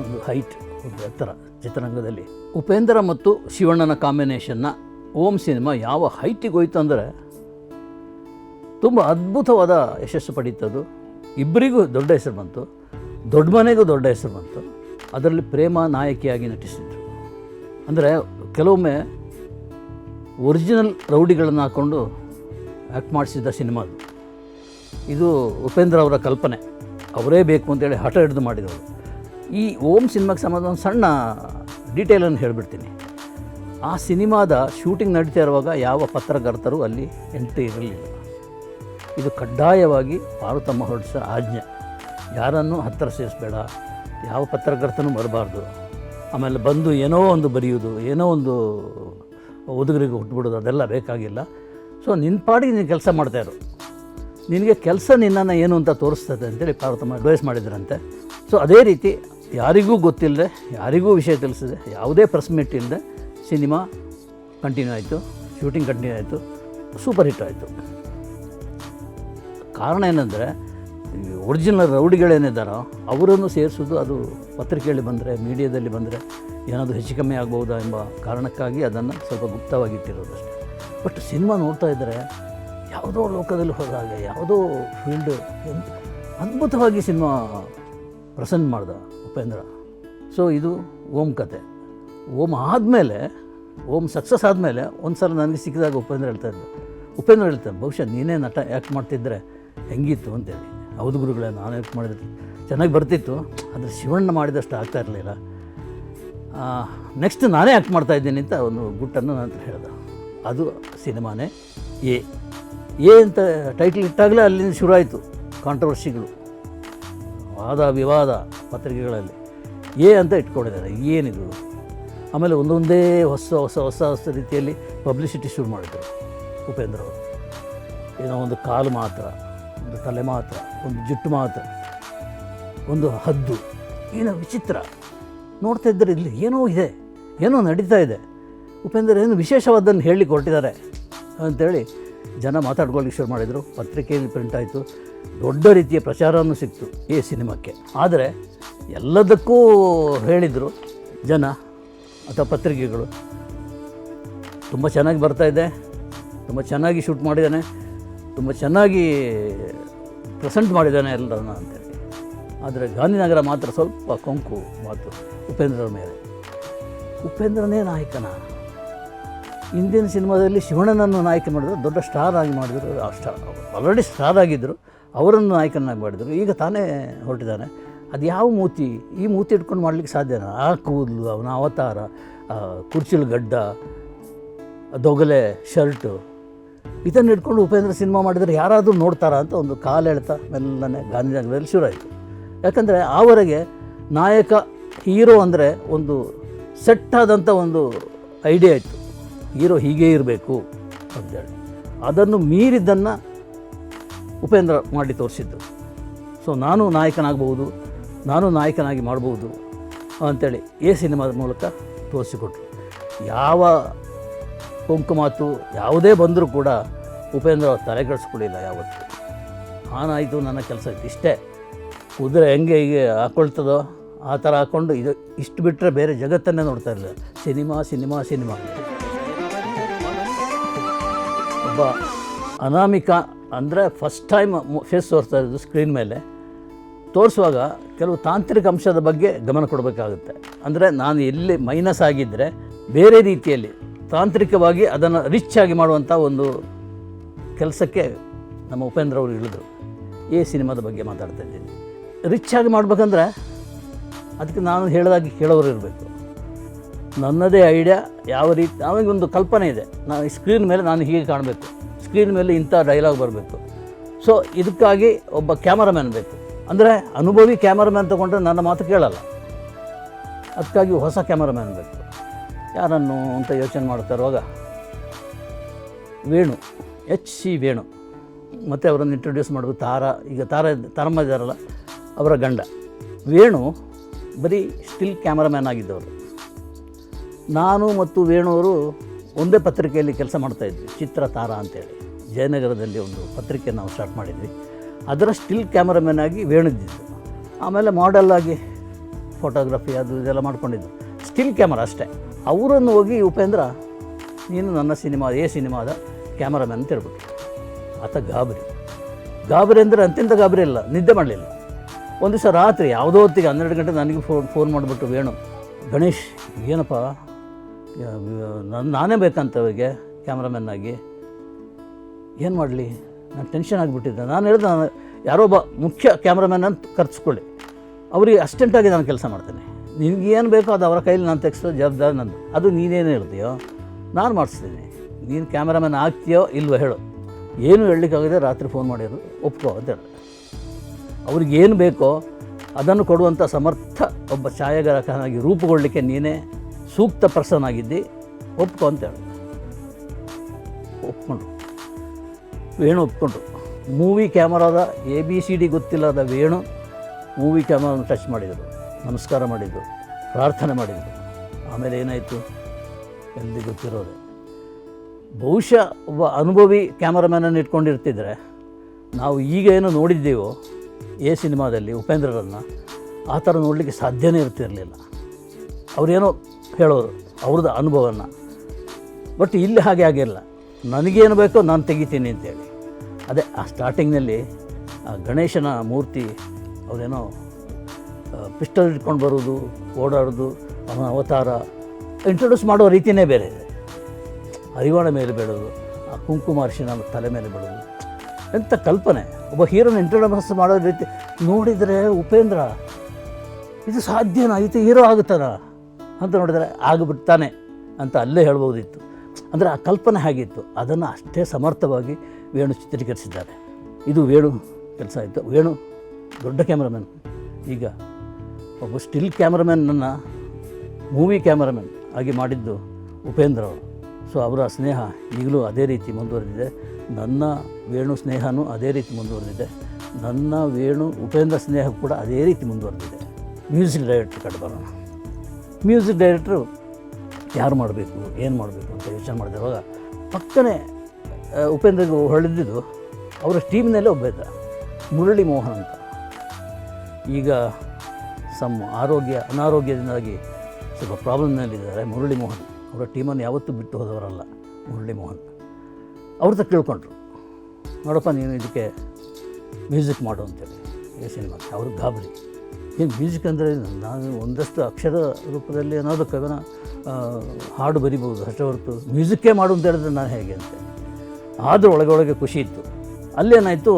ಒಂದು ಹೈಟ್ ಒಂದು ಎತ್ತರ, ಚಿತ್ರರಂಗದಲ್ಲಿ. ಉಪೇಂದ್ರ ಮತ್ತು ಶಿವಣ್ಣನ ಕಾಂಬಿನೇಷನ್ನ ಓಂ ಸಿನಿಮಾ ಯಾವ ಹೈಟಿಗೆ ಹೋಯ್ತು ಅಂದರೆ ತುಂಬ ಅದ್ಭುತವಾದ ಯಶಸ್ಸು ಪಡೀತದು ಇಬ್ಬರಿಗೂ ದೊಡ್ಡ ಹೆಸರು ಬಂತು. ದೊಡ್ಡ ಮನೆಗೂ ದೊಡ್ಡ ಹೆಸರು ಬಂತು. ಅದರಲ್ಲಿ ಪ್ರೇಮ ನಾಯಕಿಯಾಗಿ ನಟಿಸಿದ್ರು. ಅಂದರೆ ಕೆಲವೊಮ್ಮೆ ಒರಿಜಿನಲ್ ರೌಡಿಗಳನ್ನು ಹಾಕ್ಕೊಂಡು ಆ್ಯಕ್ಟ್ ಮಾಡಿಸಿದ್ದ ಸಿನಿಮಾ ಇದು ಉಪೇಂದ್ರ ಅವರ ಕಲ್ಪನೆ. ಅವರೇ ಬೇಕು ಅಂತೇಳಿ ಹಠ ಹಿಡಿದು ಮಾಡಿದವರು. ಈ ಓಂ ಸಿನಿಮಾಗೆ ಸಂಬಂಧ ಒಂದು ಸಣ್ಣ ಡೀಟೇಲನ್ನು ಹೇಳಿಬಿಡ್ತೀನಿ. ಆ ಸಿನಿಮಾದ ಶೂಟಿಂಗ್ ನಡೀತಾ ಇರುವಾಗ ಯಾವ ಪತ್ರಕರ್ತರು ಅಲ್ಲಿ ಎಂಟ್ರಿ ಇರಲಿಲ್ಲ. ಇದು ಕಡ್ಡಾಯವಾಗಿ ಪಾರ್ವತಮ್ಮ ಹೊರಡಿಸ ಆಜ್ಞೆ. ಯಾರನ್ನು ಹತ್ತಿರ ಸೇರಿಸ್ಬೇಡ, ಯಾವ ಪತ್ರಕರ್ತನೂ ಬರಬಾರ್ದು ಆಮೇಲೆ ಬಂದು ಏನೋ ಒಂದು ಬರೆಯೋದು ಏನೋ ಒಂದು ಒದಗರಿಗೆ ಹುಟ್ಟುಬಿಡೋದು ಅದೆಲ್ಲ ಬೇಕಾಗಿಲ್ಲ. ಸೊ ನಿನ್ನ ಪಾಡಿಗೆ ನೀನು ಕೆಲಸ ಮಾಡ್ತಾಯಿರು ನಿನಗೆ ಕೆಲಸ ನಿನ್ನನ್ನು ಏನು ಅಂತ ತೋರಿಸ್ತದೆ ಅಂತೇಳಿ ಪಾರ್ವತಮ್ಮ ಅಡ್ವೈಸ್ ಮಾಡಿದ್ರಂತೆ. ಸೊ ಅದೇ ರೀತಿ ಯಾರಿಗೂ ಗೊತ್ತಿಲ್ಲದೆ, ಯಾರಿಗೂ ವಿಷಯ ತಿಳಿಸಿದೆ, ಯಾವುದೇ ಪ್ರೆಸ್ ಮೀಟ್ ಇಲ್ಲದೆ ಸಿನಿಮಾ ಕಂಟಿನ್ಯೂ ಆಯಿತು ಶೂಟಿಂಗ್ ಕಂಟಿನ್ಯೂ ಆಯಿತು ಸೂಪರ್ ಹಿಟ್ ಆಯಿತು. ಕಾರಣ ಏನಂದರೆ ಒರಿಜಿನಲ್ ರೌಡಿಗಳೇನಿದ್ದಾರೋ ಅವರನ್ನು ಸೇರಿಸೋದು ಅದು ಪತ್ರಿಕೆಯಲ್ಲಿ ಬಂದರೆ ಮೀಡಿಯಾದಲ್ಲಿ ಬಂದರೆ ಏನಾದರೂ ಹೆಚ್ಚು ಕಮ್ಮಿ ಆಗ್ಬೋದಾ ಎಂಬ ಕಾರಣಕ್ಕಾಗಿ ಅದನ್ನು ಸ್ವಲ್ಪ ಗುಪ್ತವಾಗಿ ಇಟ್ಟಿರೋದು ಅಷ್ಟೇ ಬಟ್ ಸಿನಿಮಾ ನೋಡ್ತಾ ಇದ್ದರೆ ಯಾವುದೋ ಲೋಕದಲ್ಲಿ ಹೋದಾಗ, ಯಾವುದೋ ಫೀಲ್ಡು ಅದ್ಭುತವಾಗಿ ಸಿನಿಮಾ ಪ್ರೆಸೆಂಟ್ ಮಾಡ್ದ ಉಪೇಂದ್ರ. ಸೊ ಇದು ಓಂ ಕತೆ. ಓಮ್ ಆದಮೇಲೆ ಓಮ್ ಸಕ್ಸಸ್ ಆದಮೇಲೆ ಒಂದು ಸಲ ನನಗೆ ಸಿಕ್ಕಿದಾಗ ಉಪೇಂದ್ರ ಹೇಳ್ತಾ ಇದ್ದೆ ಉಪೇಂದ್ರ ಹೇಳ್ತಾನೆ, ಬಹುಶಃ ನೀನೇ ನಟ ಆ್ಯಕ್ಟ್ ಮಾಡ್ತಿದ್ರೆ ಹೆಂಗಿತ್ತು? ಅಂತೇಳಿ. ಹೌದು ಗುರುಗಳೇ, ನಾನು ಆ್ಯಕ್ಟ್ ಮಾಡಿದ್ರೆ ಚೆನ್ನಾಗಿ ಬರ್ತಿತ್ತು, ಆದರೆ ಶಿವಣ್ಣ ಮಾಡಿದಷ್ಟು ಆಗ್ತಾ ಇರಲಿಲ್ಲ. ನೆಕ್ಸ್ಟ್ ನಾನೇ ಆ್ಯಕ್ಟ್ ಮಾಡ್ತಾ ಇದ್ದೀನಿ ಅಂತ ಒಂದು ಗುಟ್ಟನ್ನು ನನ್ನ ಹತ್ರ ಹೇಳ್ದ. ಅದು ಸಿನಿಮಾನೇ ಎ. ಎ ಅಂತ ಟೈಟ್ಲ್ ಇಟ್ಟಾಗಲೇ ಅಲ್ಲಿಂದ ಶುರು ಆಯಿತು ಕಾಂಟ್ರವರ್ಸಿಗಳು ವಾದ ವಿವಾದ. ಪತ್ರಿಕೆಗಳಲ್ಲಿ. ಎ ಅಂತ ಇಟ್ಕೊಂಡಿದ್ದಾರೆ, ಏನಿದು? ಆಮೇಲೆ ಒಂದೊಂದೇ ಹೊಸ ಹೊಸ ಹೊಸ ಹೊಸ ರೀತಿಯಲ್ಲಿ ಪಬ್ಲಿಸಿಟಿ ಶುರು ಮಾಡಿದರು ಉಪೇಂದ್ರ ಅವರು. ಏನೋ ಒಂದು ಕಾಲು ಮಾತ್ರ, ಒಂದು ತಲೆ ಮಾತ್ರ, ಒಂದು ಜುಟ್ಟು ಮಾತ್ರ, ಒಂದು ಹದ್ದು, ಏನೋ ವಿಚಿತ್ರ. ನೋಡ್ತಾ ಇದ್ದರೆ ಇಲ್ಲಿ ಏನೋ ಇದೆ, ಏನೋ ನಡೀತಾ ಇದೆ. ಉಪೇಂದ್ರ ಏನು ವಿಶೇಷವಾದ್ದನ್ನು ಹೇಳಿ ಕೊಟ್ಟಿದ್ದಾರೆ ಅಂಥೇಳಿ ಜನ ಮಾತಾಡ್ಕೊಳ್ಳಿಕ್ಕೆ ಶುರು ಮಾಡಿದರು. ಪತ್ರಿಕೆಯಲ್ಲಿ ಪ್ರಿಂಟ್ ಆಯಿತು. ದೊಡ್ಡ ರೀತಿಯ ಪ್ರಚಾರವೂ ಸಿಕ್ತು ಈ ಸಿನಿಮಾಕ್ಕೆ. ಆದರೆ ಎಲ್ಲದಕ್ಕೂ ಹೇಳಿದರು ಜನ, ಅಥವಾ ಪತ್ರಿಕೆಗಳು. ತುಂಬ ಚೆನ್ನಾಗಿ ಬರ್ತಾ ಇದೆ, ತುಂಬ ಚೆನ್ನಾಗಿ ಶೂಟ್ ಮಾಡಿದ್ದಾನೆ, ತುಂಬ ಚೆನ್ನಾಗಿ ಪ್ರೆಸೆಂಟ್ ಮಾಡಿದ್ದಾನೆ ಎಲ್ಲರನ್ನ ಅಂತೇಳಿ ಆದರೆ ಗಾಂಧಿನಗರ ಮಾತ್ರ ಸ್ವಲ್ಪ ಕೊಂಕು ಮಾತು ಉಪೇಂದ್ರರ ಮೇಲೆ. ಉಪೇಂದ್ರನೇ ನಾಯಕನ. ಹಿಂದಿನ ಸಿನಿಮಾದಲ್ಲಿ ಶಿವಣ್ಣನನ್ನು ನಾಯಕ ಮಾಡಿದ್ರು, ದೊಡ್ಡ ಸ್ಟಾರ್ ಆಗಿ ಮಾಡಿದರು ಸ್ಟಾರ್, ಆಲ್ರೆಡಿ ಸ್ಟಾರ್ ಆಗಿದ್ದರು ಅವರನ್ನು ನಾಯಕನಾಗಿ ಮಾಡಿದರು, ಈಗ ತಾನೇ ಹೊರಟಿದ್ದಾನೆ. ಅದು ಯಾವ ಮೂತಿ? ಈ ಮೂತಿ ಇಟ್ಕೊಂಡು ಮಾಡ್ಲಿಕ್ಕೆ ಸಾಧ್ಯನಾ ಆ ಕೂದಲು, ಅವನ ಅವತಾರ ಕುರ್ಚಿಲು ಗಡ್ಡ, ದೊಗಲೆ, ಶರ್ಟು, ಇದನ್ನು ಇಟ್ಕೊಂಡು ಉಪೇಂದ್ರ ಸಿನಿಮಾ ಮಾಡಿದರೆ ಯಾರಾದರೂ ನೋಡ್ತಾರಾ ಅಂತ ಒಂದು ಕಾಲು ಹೇಳ್ತಾ ಮೆಲ್ಲನೆ ಗಾಂಧಿನಗರದಲ್ಲಿ ಆಯಿತು. ಯಾಕಂದರೆ ಆವರೆಗೆ ನಾಯಕ, ಹೀರೋ ಅಂದರೆ ಒಂದು ಸೆಟ್ ಆದಂಥ ಒಂದು ಐಡಿಯಾ ಇತ್ತು. ಹೀರೋ ಹೀಗೇ ಇರಬೇಕು ಅಂತೇಳಿ ಅದನ್ನು ಮೀರಿದ್ದನ್ನು ಉಪೇಂದ್ರ ಮಾಡಿ ತೋರಿಸಿದ್ದು. ಸೊ, ನಾನು ನಾಯಕನಾಗಬಹುದು. ನಾನು ನಾಯಕನಾಗಿ ಮಾಡ್ಬೋದು ಅಂಥೇಳಿ ಎ ಸಿನಿಮಾದ ಮೂಲಕ ತೋರಿಸಿಕೊಟ್ರು. ಯಾವ ಕುಂಕುಮಾತು ಯಾವುದೇ ಬಂದರೂ ಕೂಡ ಉಪೇಂದ್ರ ಅವ್ರು ತಲೆ ಕೆಡಿಸ್ಕೊಳ್ಳಿಲ್ಲ ಯಾವತ್ತು. ಆನಾಯಿತು ನನ್ನ ಕೆಲಸ ಇಷ್ಟೇ ಕುದುರೆ ಹೆಂಗೆ ಹೀಗೆ ಹಾಕ್ಕೊಳ್ತದೋ ಆ ಥರ ಹಾಕ್ಕೊಂಡು ಇದು ಇಷ್ಟು ಬಿಟ್ಟರೆ ಬೇರೆ ಜಗತ್ತನ್ನೇ ನೋಡ್ತಾ ಇರಲಿಲ್ಲ. Cinema cinema cinema. ಒಬ್ಬ ಅನಾಮಿಕ ಅಂದರೆ ಫಸ್ಟ್ ಟೈಮ್ ಫೇಸ್ ತೋರಿಸ್ತಾ ಇರೋದು ಸ್ಕ್ರೀನ್ ಮೇಲೆ. ತೋರಿಸುವಾಗ ಕೆಲವು ತಾಂತ್ರಿಕ ಅಂಶದ ಬಗ್ಗೆ ಗಮನ ಕೊಡಬೇಕಾಗುತ್ತೆ. ಅಂದರೆ ನಾನು ಎಲ್ಲಿ ಮೈನಸ್ ಆಗಿದ್ದರೆ ಬೇರೆ ರೀತಿಯಲ್ಲಿ ತಾಂತ್ರಿಕವಾಗಿ ಅದನ್ನು ರಿಚ್ ಆಗಿ ಮಾಡುವಂಥ ಒಂದು ಕೆಲಸಕ್ಕೆ ನಮ್ಮ ಉಪೇಂದ್ರ ಅವರು ಹೇಳಿದರು ಈ ಸಿನಿಮಾದ ಬಗ್ಗೆ ಮಾತಾಡ್ತಾ ಇದ್ದೀನಿ. ರಿಚ್ ಆಗಿ ಮಾಡ್ಬೇಕಂದ್ರೆ ಅದಕ್ಕೆ ನಾನು ಹೇಳಿದಾಗೆ ಕೇಳೋರು ಇರಬೇಕು. ನನ್ನದೇ ಐಡಿಯಾ ಯಾವ ರೀತಿ ಒಂದು ಕಲ್ಪನೆ ಇದೆ. ನಾನು ಸ್ಕ್ರೀನ್ ಮೇಲೆ ನಾನು ಹೀಗೆ ಕಾಣಬೇಕು. ಸ್ಕ್ರೀನ್ ಮೇಲೆ ಇಂಥ ಡೈಲಾಗ್ ಬರಬೇಕು. ಸೊ ಇದಕ್ಕಾಗಿ ಒಬ್ಬ ಕ್ಯಾಮರಾಮ್ಯಾನ್ ಬೇಕು. ಅಂದರೆ ಅನುಭವಿ ಕ್ಯಾಮರಾಮ್ಯಾನ್ ತೊಗೊಂಡ್ರೆ ನನ್ನ ಮಾತು ಕೇಳಲ್ಲ. ಅದಕ್ಕಾಗಿ ಹೊಸ ಕ್ಯಾಮರಾಮ್ಯಾನ್ ಬೇಕು. ಯಾರನ್ನು ಅಂತ ಯೋಚನೆ ಮಾಡ್ತಾ ಇರುವಾಗ ವೇಣು, ಎಚ್ ಸಿ ವೇಣು. ಮತ್ತು ಅವರನ್ನು ಇಂಟ್ರೊಡ್ಯೂಸ್ ಮಾಡೋದು ತಾರ, ಈಗ ತಾರ, ತಾರಮ್ಮ ಇದ್ದಾರಲ್ಲ, ಅವರ ಗಂಡ. ವೇಣು ಬರೀ ಸ್ಟಿಲ್ ಕ್ಯಾಮರಾಮ್ಯಾನ್ ಆಗಿದ್ದವರು. ನಾನು ಮತ್ತು ವೇಣು ಅವರು ಒಂದೇ ಪತ್ರಿಕೆಯಲ್ಲಿ ಕೆಲಸ ಮಾಡ್ತಾಯಿದ್ವಿ ಚಿತ್ರ ತಾರ ಅಂತೇಳಿ. ಜಯನಗರದಲ್ಲಿ ಒಂದು ಪತ್ರಿಕೆ ನಾವು ಸ್ಟಾರ್ಟ್ ಮಾಡಿದ್ವಿ. ಅದರ ಸ್ಟಿಲ್ ಕ್ಯಾಮರಾಮ್ಯಾನ್ ಆಗಿ ವೇಣಿದ್ದಿದ್ದು ಆಮೇಲೆ ಮಾಡೆಲ್ ಆಗಿ ಫೋಟೋಗ್ರಫಿ ಅದು ಇದೆಲ್ಲ ಮಾಡ್ಕೊಂಡಿದ್ದು. ಸ್ಟಿಲ್ ಕ್ಯಾಮರಾ ಅಷ್ಟೇ. ಅವರನ್ನು ಹೋಗಿ ಉಪೇಂದ್ರ, ನೀನು ನನ್ನ ಸಿನಿಮಾ, ಏ ಸಿನಿಮಾದ ಕ್ಯಾಮರಾಮ್ಯಾನ್ ಅಂತ ಹೇಳ್ಬಿಟ್ಟು ಆತ ಗಾಬರಿ. ಗಾಬರಿ ಅಂದರೆ ಅಂತ್ಯಂತ ಗಾಬರಿ ಇಲ್ಲ, ನಿದ್ದೆ ಮಾಡಲಿಲ್ಲ. ಒಂದು ದಿವಸ ರಾತ್ರಿ ಯಾವುದೋ ಹೊತ್ತಿಗೆ ಹನ್ನೆರಡು ಗಂಟೆ ನನಗೆ ಫೋನ್ ಫೋನ್ ಮಾಡಿಬಿಟ್ಟು ವೇಣು, ಗಣೇಶ್, ಏನಪ್ಪ? ನಾನೇ ಬೇಕಂತ ಅವರಿಗೆ ಕ್ಯಾಮ್ರಾಮನ್ ಆಗಿ. ಏನು ಮಾಡಲಿ? ನಾನು ಟೆನ್ಷನ್ ಆಗಿಬಿಟ್ಟಿದ್ದೆ. ನಾನು ಹೇಳಿದೆ, ನಾನು ಯಾರೋ ಒಬ್ಬ ಮುಖ್ಯ ಕ್ಯಾಮ್ರಾಮನ್ ಅಂತ ಕರ್ಚ್ಕೊಳ್ಳಿ. ಅವರಿಗೆ ಅಸ್ಟೆಂಟಾಗಿ ನಾನು ಕೆಲಸ ಮಾಡ್ತೇನೆ. ನಿನಗೇನು ಬೇಕೋ ಅದು ಅವರ ಕೈಲಿ ನಾನು ತೆಗೆಸೋ ಜವಾಬ್ದಾರಿ ನಂದು. ಅದು ನೀನೇನು ಹೇಳ್ತೀಯೋ, ನಾನು ಮಾಡಿಸ್ತೀನಿ. ನೀನು ಕ್ಯಾಮ್ರಾಮನ್ ಆಗ್ತೀಯೋ ಇಲ್ವೋ ಹೇಳು. ಏನು ಹೇಳಲಿಕ್ಕಾಗದೆ ರಾತ್ರಿ ಫೋನ್ ಮಾಡಿದ್ರು ಒಪ್ಕೋ ಅಂತ ಹೇಳಿ ಅವ್ರಿಗೇನು ಬೇಕೋ ಅದನ್ನು ಕೊಡುವಂಥ ಸಮರ್ಥ ಒಬ್ಬ ಛಾಯಾಗ್ರಾಹಕನಾಗಿ ರೂಪುಗೊಳ್ಳಲಿಕ್ಕೆ ನೀನೇ ಸೂಕ್ತ ಪರ್ಸನ್ ಆಗಿದ್ದಿ, ಒಪ್ಕೋ ಅಂತ ಹೇಳಿ ಒಪ್ಕೊಂಡ್ರು ವೇಣು ಒಪ್ಕೊಂಡ್ರು. ಮೂವಿ ಕ್ಯಾಮರಾದ ಎ ಬಿ ಸಿ ಡಿ ಗೊತ್ತಿಲ್ಲದ ವೇಣು ಮೂವಿ ಕ್ಯಾಮರಾನ ಟಚ್ ಮಾಡಿದರು. ನಮಸ್ಕಾರ ಮಾಡಿದರು. ಪ್ರಾರ್ಥನೆ ಮಾಡಿದರು. ಆಮೇಲೆ ಏನಾಯಿತು? ಎಲ್ಲಿ ಗೊತ್ತಿರೋದು? ಬಹುಶಃ ಒಬ್ಬ ಅನುಭವಿ ಕ್ಯಾಮರಾಮ್ಯಾನನ್ನು ಇಟ್ಕೊಂಡಿರ್ತಿದ್ರೆ ನಾವು ಈಗ ಏನು ನೋಡಿದ್ದೀವೋ ಎ ಸಿನಿಮಾದಲ್ಲಿ ಉಪೇಂದ್ರರನ್ನು ಆ ಥರ ನೋಡಲಿಕ್ಕೆ ಸಾಧ್ಯನೇ ಇರ್ತಿರಲಿಲ್ಲ. ಅವರೇನೋ ಹೇಳೋರು ಅವ್ರದ್ದು ಅನುಭವನ. ಬಟ್ ಇಲ್ಲಿ ಹಾಗೆ ಆಗಿರಲ್ಲ ನನಗೇನು ಬೇಕೋ ನಾನು ತೆಗಿತೀನಿ ಅಂತೇಳಿ. ಅದೇ, ಆ ಸ್ಟಾರ್ಟಿಂಗ್ನಲ್ಲಿ ಆ ಗಣೇಶನ ಮೂರ್ತಿ, ಅವರೇನೋ ಪಿಸ್ಟಲ್ ಇಟ್ಕೊಂಡು ಬರೋದು, ಓಡಾಡೋದು, ಅವನ ಅವತಾರ ಇಂಟ್ರೊಡ್ಯೂಸ್ ಮಾಡೋ ರೀತಿಯೇ ಬೇರೆ. ಇದೆ ಹರಿವಾಣ ಮೇಲೆ ಬೇಡೋದು ಆ ಕುಂಕುಮ ಅರ್ಶಿನ ತಲೆ ಮೇಲೆ ಬೇಡೋದು ಎಂಥ ಕಲ್ಪನೆ. ಒಬ್ಬ ಹೀರೋನ ಇಂಟ್ರೊಡ್ಯೂಸ್ ಮಾಡೋ ರೀತಿ, ನೋಡಿದರೆ ಉಪೇಂದ್ರ, ಇದು ಸಾಧ್ಯನಾ? ಇದು ಹೀರೋ ಆಗುತ್ತಾನ ಅಂತ ನೋಡಿದರೆ, ಆಗಿಬಿಡ್ತಾನೆ ಅಂತ ಅಲ್ಲೇ ಹೇಳ್ಬೋದಿತ್ತು. ಅಂದರೆ ಆ ಕಲ್ಪನೆ ಹಾಗಿತ್ತು. ಅದನ್ನು ಅಷ್ಟೇ ಸಮರ್ಥವಾಗಿ ವೇಣು ಚಿತ್ರೀಕರಿಸಿದ್ದಾರೆ. ಇದು ವೇಣು ಕೆಲಸ ಆಯಿತು. ವೇಣು ದೊಡ್ಡ ಕ್ಯಾಮ್ರಾಮನ್. ಈಗ ಒಬ್ಬ ಸ್ಟಿಲ್ ಕ್ಯಾಮ್ರಾಮನ್ನನ್ನು ಮೂವಿ ಕ್ಯಾಮ್ರಾಮನ್ ಆಗಿ ಮಾಡಿದ್ದು ಉಪೇಂದ್ರ ಅವರು. ಸೊ, ಅವರ ಸ್ನೇಹ ಈಗಲೂ ಅದೇ ರೀತಿ ಮುಂದುವರೆದಿದೆ. ನನ್ನ ವೇಣು ಸ್ನೇಹನೂ ಅದೇ ರೀತಿ ಮುಂದುವರೆದಿದೆ. ನನ್ನ ವೇಣು ಉಪೇಂದ್ರ ಸ್ನೇಹ ಕೂಡ ಅದೇ ರೀತಿ ಮುಂದುವರೆದಿದೆ. ಮ್ಯೂಸಿಕ್ ಡೈರೆಕ್ಟ್ರ್ ಕಡೆ ಬರೋಣ. ಮ್ಯೂಸಿಕ್ ಡೈರೆಕ್ಟ್ರು ಯಾರು ಮಾಡಬೇಕು, ಏನು ಮಾಡಬೇಕು ಅಂತ ಯೋಚನೆ ಮಾಡಿದಾಗ ಪಕ್ಕನೇ ಉಪೇಂದ್ರಿಗೆ ಹೊಳೆದಿದ್ದು ಅವರ ಟೀಮ್ನಲ್ಲೇ ಒಬ್ಬ ಇದ್ದ, ಮುರಳಿ ಮೋಹನ್ ಅಂತ. ಈಗ ಸಮ್ ಆರೋಗ್ಯ, ಅನಾರೋಗ್ಯದಿಂದಾಗಿ ಸ್ವಲ್ಪ ಪ್ರಾಬ್ಲಮ್ನಲ್ಲಿದ್ದಾರೆ ಮುರಳಿ ಮೋಹನ್. ಅವರ ಟೀಮನ್ನು ಯಾವತ್ತೂ ಬಿಟ್ಟು ಹೋದವರಲ್ಲ ಮುರಳಿ ಮೋಹನ್. ಅವ್ರ ಕೇಳ್ಕೊಂಡ್ರು, ನೋಡಪ್ಪ ನೀನು ಇದಕ್ಕೆ ಮ್ಯೂಸಿಕ್ ಮಾಡು ಅಂತೇಳಿ. ಈ ಸಿನಿಮಾ ಅವ್ರಿಗೆ ಗಾಬರಿ. ಏನು ಮ್ಯೂಸಿಕ್ ಅಂದರೆ ನಾನು ಒಂದಷ್ಟು ಅಕ್ಷರ ರೂಪದಲ್ಲಿ ಏನಾದರೂ ಕವನ ಹಾಡು ಬರಿಬೋದು ಅಷ್ಟೇ ಹೊರತು ಮ್ಯೂಸಿಕ್ಕೇ ಮಾಡು ಅಂತ ಹೇಳಿದ್ರೆ ನಾನು ಹೇಗೆ ಅಂತ. ಆದರೂ ಒಳಗೊಳಗೆ ಒಳಗೆ ಖುಷಿ ಇತ್ತು. ಅಲ್ಲೇನಾಯಿತು,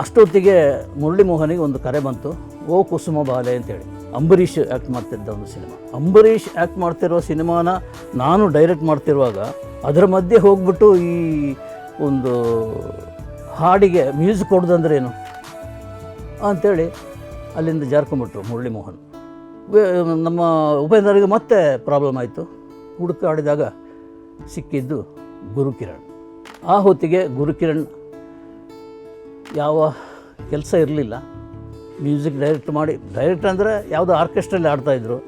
ಅಷ್ಟೊತ್ತಿಗೆ ಮುರಳಿ ಮೋಹನಿಗೆ ಒಂದು ಕರೆ ಬಂತು, ಓ ಕುಸುಮ ಬಾಲೆ ಅಂತೇಳಿ. ಅಂಬರೀಷ್ ಆ್ಯಕ್ಟ್ ಮಾಡ್ತಿದ್ದ ಒಂದು ಸಿನಿಮಾ. ಅಂಬರೀಷ್ ಆ್ಯಕ್ಟ್ ಮಾಡ್ತಿರೋ ಸಿನಿಮಾನ ನಾನು ಡೈರೆಕ್ಟ್ ಮಾಡ್ತಿರುವಾಗ ಅದರ ಮಧ್ಯೆ ಹೋಗ್ಬಿಟ್ಟು ಈ ಒಂದು ಹಾಡಿಗೆ ಮ್ಯೂಸಿಕ್ ಕೊಡೋದಂದ್ರೆ ಏನು ಅಂಥೇಳಿ ಅಲ್ಲಿಂದ ಜಾರ್ಕೊಂಬಿಟ್ರು ಮುರಳಿ ಮೋಹನ್ ನಮ್ಮ ಉಪೇಂದ್ರರಿಗೆ ಮತ್ತೆ ಪ್ರಾಬ್ಲಮ್ ಆಯಿತು. ಹುಡುಕಾಡಿದಾಗ ಸಿಕ್ಕಿದ್ದು ಗುರುಕಿರಣ್. ಆ ಹೊತ್ತಿಗೆ ಗುರುಕಿರಣ್ ಯಾವ ಕೆಲಸ ಇರಲಿಲ್ಲ. ಮ್ಯೂಸಿಕ್ ಡೈರೆಕ್ಟ್ ಮಾಡಿ, ಡೈರೆಕ್ಟ್ ಅಂದರೆ ಯಾವುದೋ ಆರ್ಕೆಸ್ಟ್ರಲ್ಲಿ ಆಡ್ತಾಯಿದ್ರು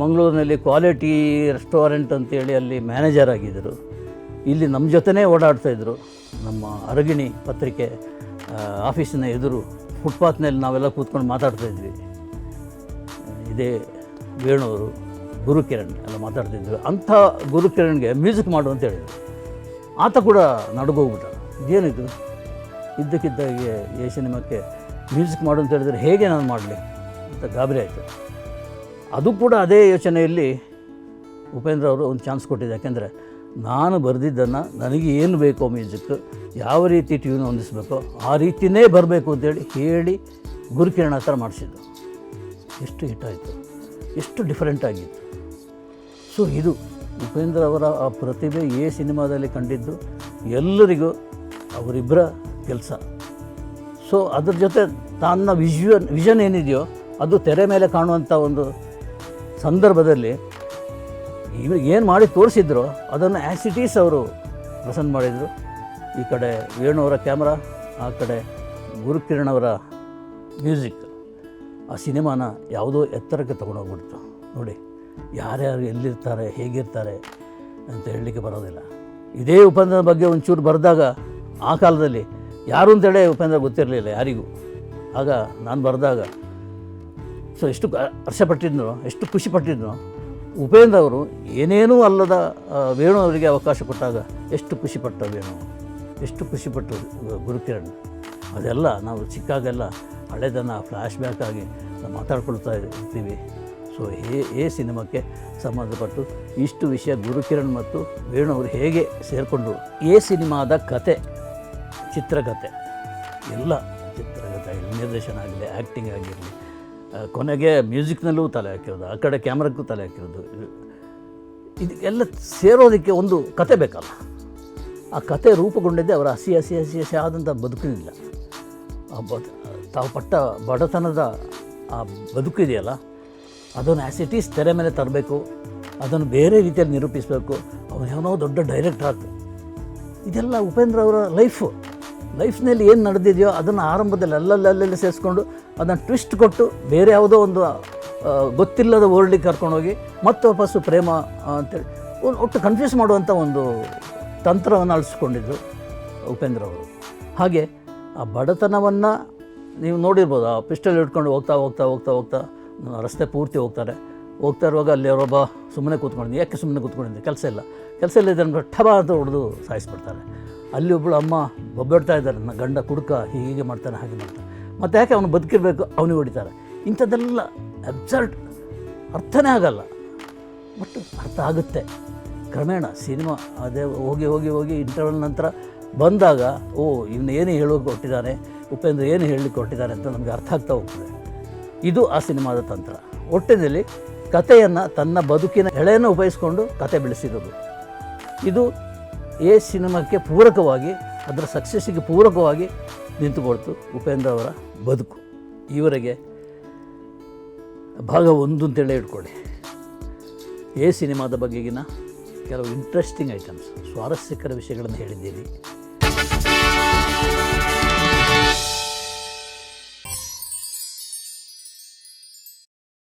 ಮಂಗಳೂರಿನಲ್ಲಿ ಕ್ವಾಲಿಟಿ ರೆಸ್ಟೋರೆಂಟ್ ಅಂತೇಳಿ ಅಲ್ಲಿ ಮ್ಯಾನೇಜರ್ ಆಗಿದ್ದರು. ಇಲ್ಲಿ ನಮ್ಮ ಜೊತೆನೇ ಓಡಾಡ್ತಾಯಿದ್ರು ನಮ್ಮ ಅರಗಿಣಿ ಪತ್ರಿಕೆ ಆಫೀಸಿನ ಎದುರು ಫುಟ್ಪಾತ್ನಲ್ಲಿ ನಾವೆಲ್ಲ ಕೂತ್ಕೊಂಡು ಮಾತಾಡ್ತಾಯಿದ್ವಿ ಇದೇ ವೇಣುವರು, ಗುರುಕಿರಣ್ ಎಲ್ಲ ಮಾತಾಡ್ತಿದ್ರು ಅಂಥ ಗುರುಕಿರಣ್ಗೆ ಮ್ಯೂಸಿಕ್ ಮಾಡು ಅಂತ ಹೇಳಿದ್ರು. ಆತ ಕೂಡ ನಡ್ಗೋಗ್ಬಿಟ್ಟ. ಇದೇನಿದು ಇದ್ದಕ್ಕಿದ್ದಾಗೆ ಏ ಸಿನಿಮಾಕ್ಕೆ ಮ್ಯೂಸಿಕ್ ಮಾಡು ಅಂತ ಹೇಳಿದ್ರೆ ಹೇಗೆ ನಾನು ಮಾಡಲಿ ಅಂತ ಗಾಬರಿ ಆಯಿತು. ಅದು ಕೂಡ ಅದೇ ಯೋಚನೆಯಲ್ಲಿ ಉಪೇಂದ್ರ ಅವರು ಒಂದು ಚಾನ್ಸ್ ಕೊಟ್ಟಿದ್ದೆ. ಯಾಕೆಂದರೆ ನಾನು ಬರೆದಿದ್ದನ್ನು ನನಗೆ ಏನು ಬೇಕೋ ಮ್ಯೂಸಿಕ್, ಯಾವ ರೀತಿ ಟ್ಯೂನ್ ಹೊಂದಿಸ್ಬೇಕೋ ಆ ರೀತಿಯೇ ಬರಬೇಕು ಅಂತೇಳಿ ಹೇಳಿ ಗುರುಕಿರಣ ಹತ್ರ ಮಾಡಿಸಿದ್ದು. ಎಷ್ಟು ಹಿಟ್ಟಾಯಿತು ಎಷ್ಟು ಡಿಫರೆಂಟ್ ಆಗಿತ್ತು. ಸೊ ಇದು ಉಪೇಂದ್ರ ಅವರ ಆ ಪ್ರತಿಭೆ ಏ ಸಿನಿಮಾದಲ್ಲಿ ಕಂಡಿದ್ದು ಎಲ್ಲರಿಗೂ ಅವರಿಬ್ಬರ ಕೆಲಸ. ಸೊ ಅದ್ರ ಜೊತೆ ತನ್ನ ವಿಷನ್ ವಿಷನ್ ಏನಿದೆಯೋ ಅದು ತೆರೆ ಮೇಲೆ ಕಾಣುವಂಥ ಒಂದು ಸಂದರ್ಭದಲ್ಲಿ ಇವ್ರಿಗೆ ಏನು ಮಾಡಿ ತೋರಿಸಿದ್ರು ಅದನ್ನು ಆ್ಯಸಿಟೀಸ್ ಅವರು ಪ್ರೆಸೆಂಟ್ ಮಾಡಿದರು. ಈ ಕಡೆ ವೇಣು ಅವರ ಕ್ಯಾಮ್ರಾ ಆ ಕಡೆ ಗುರುಕಿರಣ್ ಅವರ ಮ್ಯೂಸಿಕ್ ಆ ಸಿನಿಮಾನ ಯಾವುದೋ ಎತ್ತರಕ್ಕೆ ತೊಗೊಂಡೋಗ್ಬಿಡ್ತು. ನೋಡಿ. ಯಾರ್ಯಾರು ಎಲ್ಲಿರ್ತಾರೆ, ಹೇಗಿರ್ತಾರೆ ಅಂತ ಹೇಳಲಿಕ್ಕೆ ಬರೋದಿಲ್ಲ. ಇದೇ ಉಪೇಂದ್ರನ ಬಗ್ಗೆ ಒಂಚೂರು ಬರೆದಾಗ ಆ ಕಾಲದಲ್ಲಿ ಯಾರು ಅಂತೇಳಿ ಉಪೇಂದ್ರ ಗೊತ್ತಿರಲಿಲ್ಲ ಯಾರಿಗೂ. ಆಗ ನಾನು ಬರೆದಾಗ, ಸೊ ಎಷ್ಟು ಹರ್ಷಪಟ್ಟಿದ್ನೋ ಎಷ್ಟು ಖುಷಿ ಪಟ್ಟಿದ್ನೋ, ಉಪೇಂದ್ರ ಅವರು ಏನೇನೂ ಅಲ್ಲದ ವೇಣು ಅವರಿಗೆ ಅವಕಾಶ ಕೊಟ್ಟಾಗ ಎಷ್ಟು ಖುಷಿಪಟ್ಟ ವೇಣು, ಎಷ್ಟು ಖುಷಿಪಟ್ಟು ಗುರುಕಿರಣ್. ಅದೆಲ್ಲ ನಾವು ಚಿಕ್ಕಾಗೆಲ್ಲ ಹಳೆದನ್ನು ಫ್ಲ್ಯಾಶ್ ಬ್ಯಾಕ್ ಆಗಿ ಮಾತಾಡ್ಕೊಳ್ತಾ ಇರ್ತೀವಿ ಸೊ ಹೇ ಏ ಸಿನಿಮಾಕ್ಕೆ ಸಂಬಂಧಪಟ್ಟು ಇಷ್ಟು ವಿಷಯ ಗುರುಕಿರಣ್ ಮತ್ತು ವೇಣು ಅವರು ಹೇಗೆ ಸೇರಿಕೊಂಡು ಏ ಸಿನಿಮಾದ ಕತೆ ಚಿತ್ರಕತೆ ಎಲ್ಲ ಚಿತ್ರಕಥೆ ಆಗಲಿ ನಿರ್ದೇಶನ ಆಗಲಿ ಆ್ಯಕ್ಟಿಂಗ್ ಆಗಿರಲಿ ಕೊನೆಗೆ ಮ್ಯೂಸಿಕ್ನಲ್ಲೂ ತಲೆ ಹಾಕಿರೋದು, ಆ ಕಡೆ ಕ್ಯಾಮ್ರಕ್ಕೂ ತಲೆ ಹಾಕಿರೋದು. ಇದು ಎಲ್ಲ ಸೇರೋದಕ್ಕೆ ಒಂದು ಕತೆ ಬೇಕಲ್ಲ. ಆ ಕತೆ ರೂಪುಗೊಂಡಿದ್ದೆ ಅವರ ಹಸಿ ಹಸಿ ಹಸಿ ಹಸಿ ಆದಂಥ ಬದುಕಿನಿಲ್ಲ ಆ ಬದು ತಾವು ಪಟ್ಟ ಬಡತನದ ಆ ಬದುಕಿದೆಯಲ್ಲ ಅದನ್ನು ಆ್ಯಸಿಟೀಸ್ ತೆರೆ ಮೇಲೆ ತರಬೇಕು. ಅದನ್ನು ಬೇರೆ ರೀತಿಯಲ್ಲಿ ನಿರೂಪಿಸಬೇಕು. ಅವನು ಏನೋ ದೊಡ್ಡ ಡೈರೆಕ್ಟರ್ ಆಗ್ತದೆ ಇದೆಲ್ಲ ಉಪೇಂದ್ರ ಅವರ ಲೈಫು ಲೈಫ್ನಲ್ಲಿ ಏನು ನಡೆದಿದೆಯೋ ಅದನ್ನು ಆರಂಭದಲ್ಲಿ ಅಲ್ಲಲ್ಲಿ ಅಲ್ಲಲ್ಲಿ ಸೇರಿಸ್ಕೊಂಡು ಅದನ್ನು ಟ್ವಿಸ್ಟ್ ಕೊಟ್ಟು ಬೇರೆ ಯಾವುದೋ ಒಂದು ಗೊತ್ತಿಲ್ಲದ ವರ್ಲ್ಡಿಗೆ ಕರ್ಕೊಂಡೋಗಿ ಮತ್ತೆ ವಾಪಸ್ಸು ಪ್ರೇಮ ಅಂತೇಳಿ. ಒಟ್ಟು ಕನ್ಫ್ಯೂಸ್ ಮಾಡುವಂಥ ಒಂದು ತಂತ್ರವನ್ನು ಅಳಿಸ್ಕೊಂಡಿದ್ರು ಉಪೇಂದ್ರ ಅವರು. ಹಾಗೆ ಆ ಬಡತನವನ್ನು ನೀವು ನೋಡಿರ್ಬೋದು, ಆ ಪಿಸ್ಟಲ್ ಹಿಡ್ಕೊಂಡು ಹೋಗ್ತಾ ಹೋಗ್ತಾ ಹೋಗ್ತಾ ಹೋಗ್ತಾ ರಸ್ತೆ ಪೂರ್ತಿ ಹೋಗ್ತಾರೆ. ಹೋಗ್ತಾ ಇರುವಾಗ ಅಲ್ಲಿ ಅವರೊಬ್ಬ ಸುಮ್ಮನೆ ಕೂತ್ಕೊಂಡಿದ್ದೆ. ಯಾಕೆ ಸುಮ್ಮನೆ ಕೂತ್ಕೊಂಡಿದ್ದೆ? ಕೆಲಸ ಇಲ್ಲ. ಕೆಲಸ ಇಲ್ಲ ಇದನ್ನು ಠಬ ಅಂತ ಹೊಡೆದು ಸಾಯಿಸ್ಬಿಡ್ತಾರೆ. ಅಲ್ಲಿ ಒಬ್ಬಳು ಅಮ್ಮ ಒಬ್ಬಾಡ್ತಾ ಇದ್ದಾರೆ ನನ್ನ ಗಂಡ ಕುಡುಕ ಹೀಗೆ ಮಾಡ್ತಾನೆ, ಹಾಗೆ ಮಾಡ್ತಾನೆ. ಮತ್ತು ಯಾಕೆ ಅವನು ಬದುಕಿರಬೇಕು? ಅವನಿಗೆ ಹೊಡಿತಾರೆ. ಇಂಥದ್ದೆಲ್ಲ ಅಬ್ಸರ್ಟ್ ಅರ್ಥನೇ ಆಗಲ್ಲ. ಬಟ್ ಅರ್ಥ ಆಗುತ್ತೆ. ಕ್ರಮೇಣ ಸಿನಿಮಾ ಅದೇ ಹೋಗಿ ಹೋಗಿ ಹೋಗಿ ಇಂಟರ್ವಲ್ ನಂತರ ಬಂದಾಗ, ಓ, ಇವನು ಏನು ಹೇಳೋಕೆ ಕೊಟ್ಟಿದ್ದಾನೆ, ಉಪೇಂದ್ರ ಏನು ಹೇಳಿ ಕೊಟ್ಟಿದ್ದಾನೆ ಅಂತ ನಮಗೆ ಅರ್ಥ ಆಗ್ತಾ ಹೋಗ್ತದೆ. ಇದು ಆ ಸಿನಿಮಾದ ತಂತ್ರ. ಒಟ್ಟಿನಲ್ಲಿ ಕಥೆಯನ್ನು ತನ್ನ ಬದುಕಿನ ಎಳೆಯನ್ನು ಉಪಯೋಗಿಸ್ಕೊಂಡು ಕತೆ ಬೆಳೆಸಿರೋದು ಇದು ಎ ಸಿನಿಮಾಕ್ಕೆ ಪೂರಕವಾಗಿ, ಅದರ ಸಕ್ಸಸ್ಸಿಗೆ ಪೂರಕವಾಗಿ ನಿಂತುಕೊಳ್ತು ಉಪೇಂದ್ರ ಅವರ ಬದುಕು. ಇವರಿಗೆ ಭಾಗ ಒಂದು ಅಂತೇಳಿ ಇಟ್ಕೊಳ್ಳಿ ಎ ಸಿನಿಮಾದ ಬಗೆಗಿನ ಕೆಲವು ಇಂಟ್ರೆಸ್ಟಿಂಗ್ ಐಟಮ್ಸ್ ಸ್ವಾರಸ್ಯಕರ ವಿಷಯಗಳನ್ನು ಹೇಳಿದ್ದೀರಿ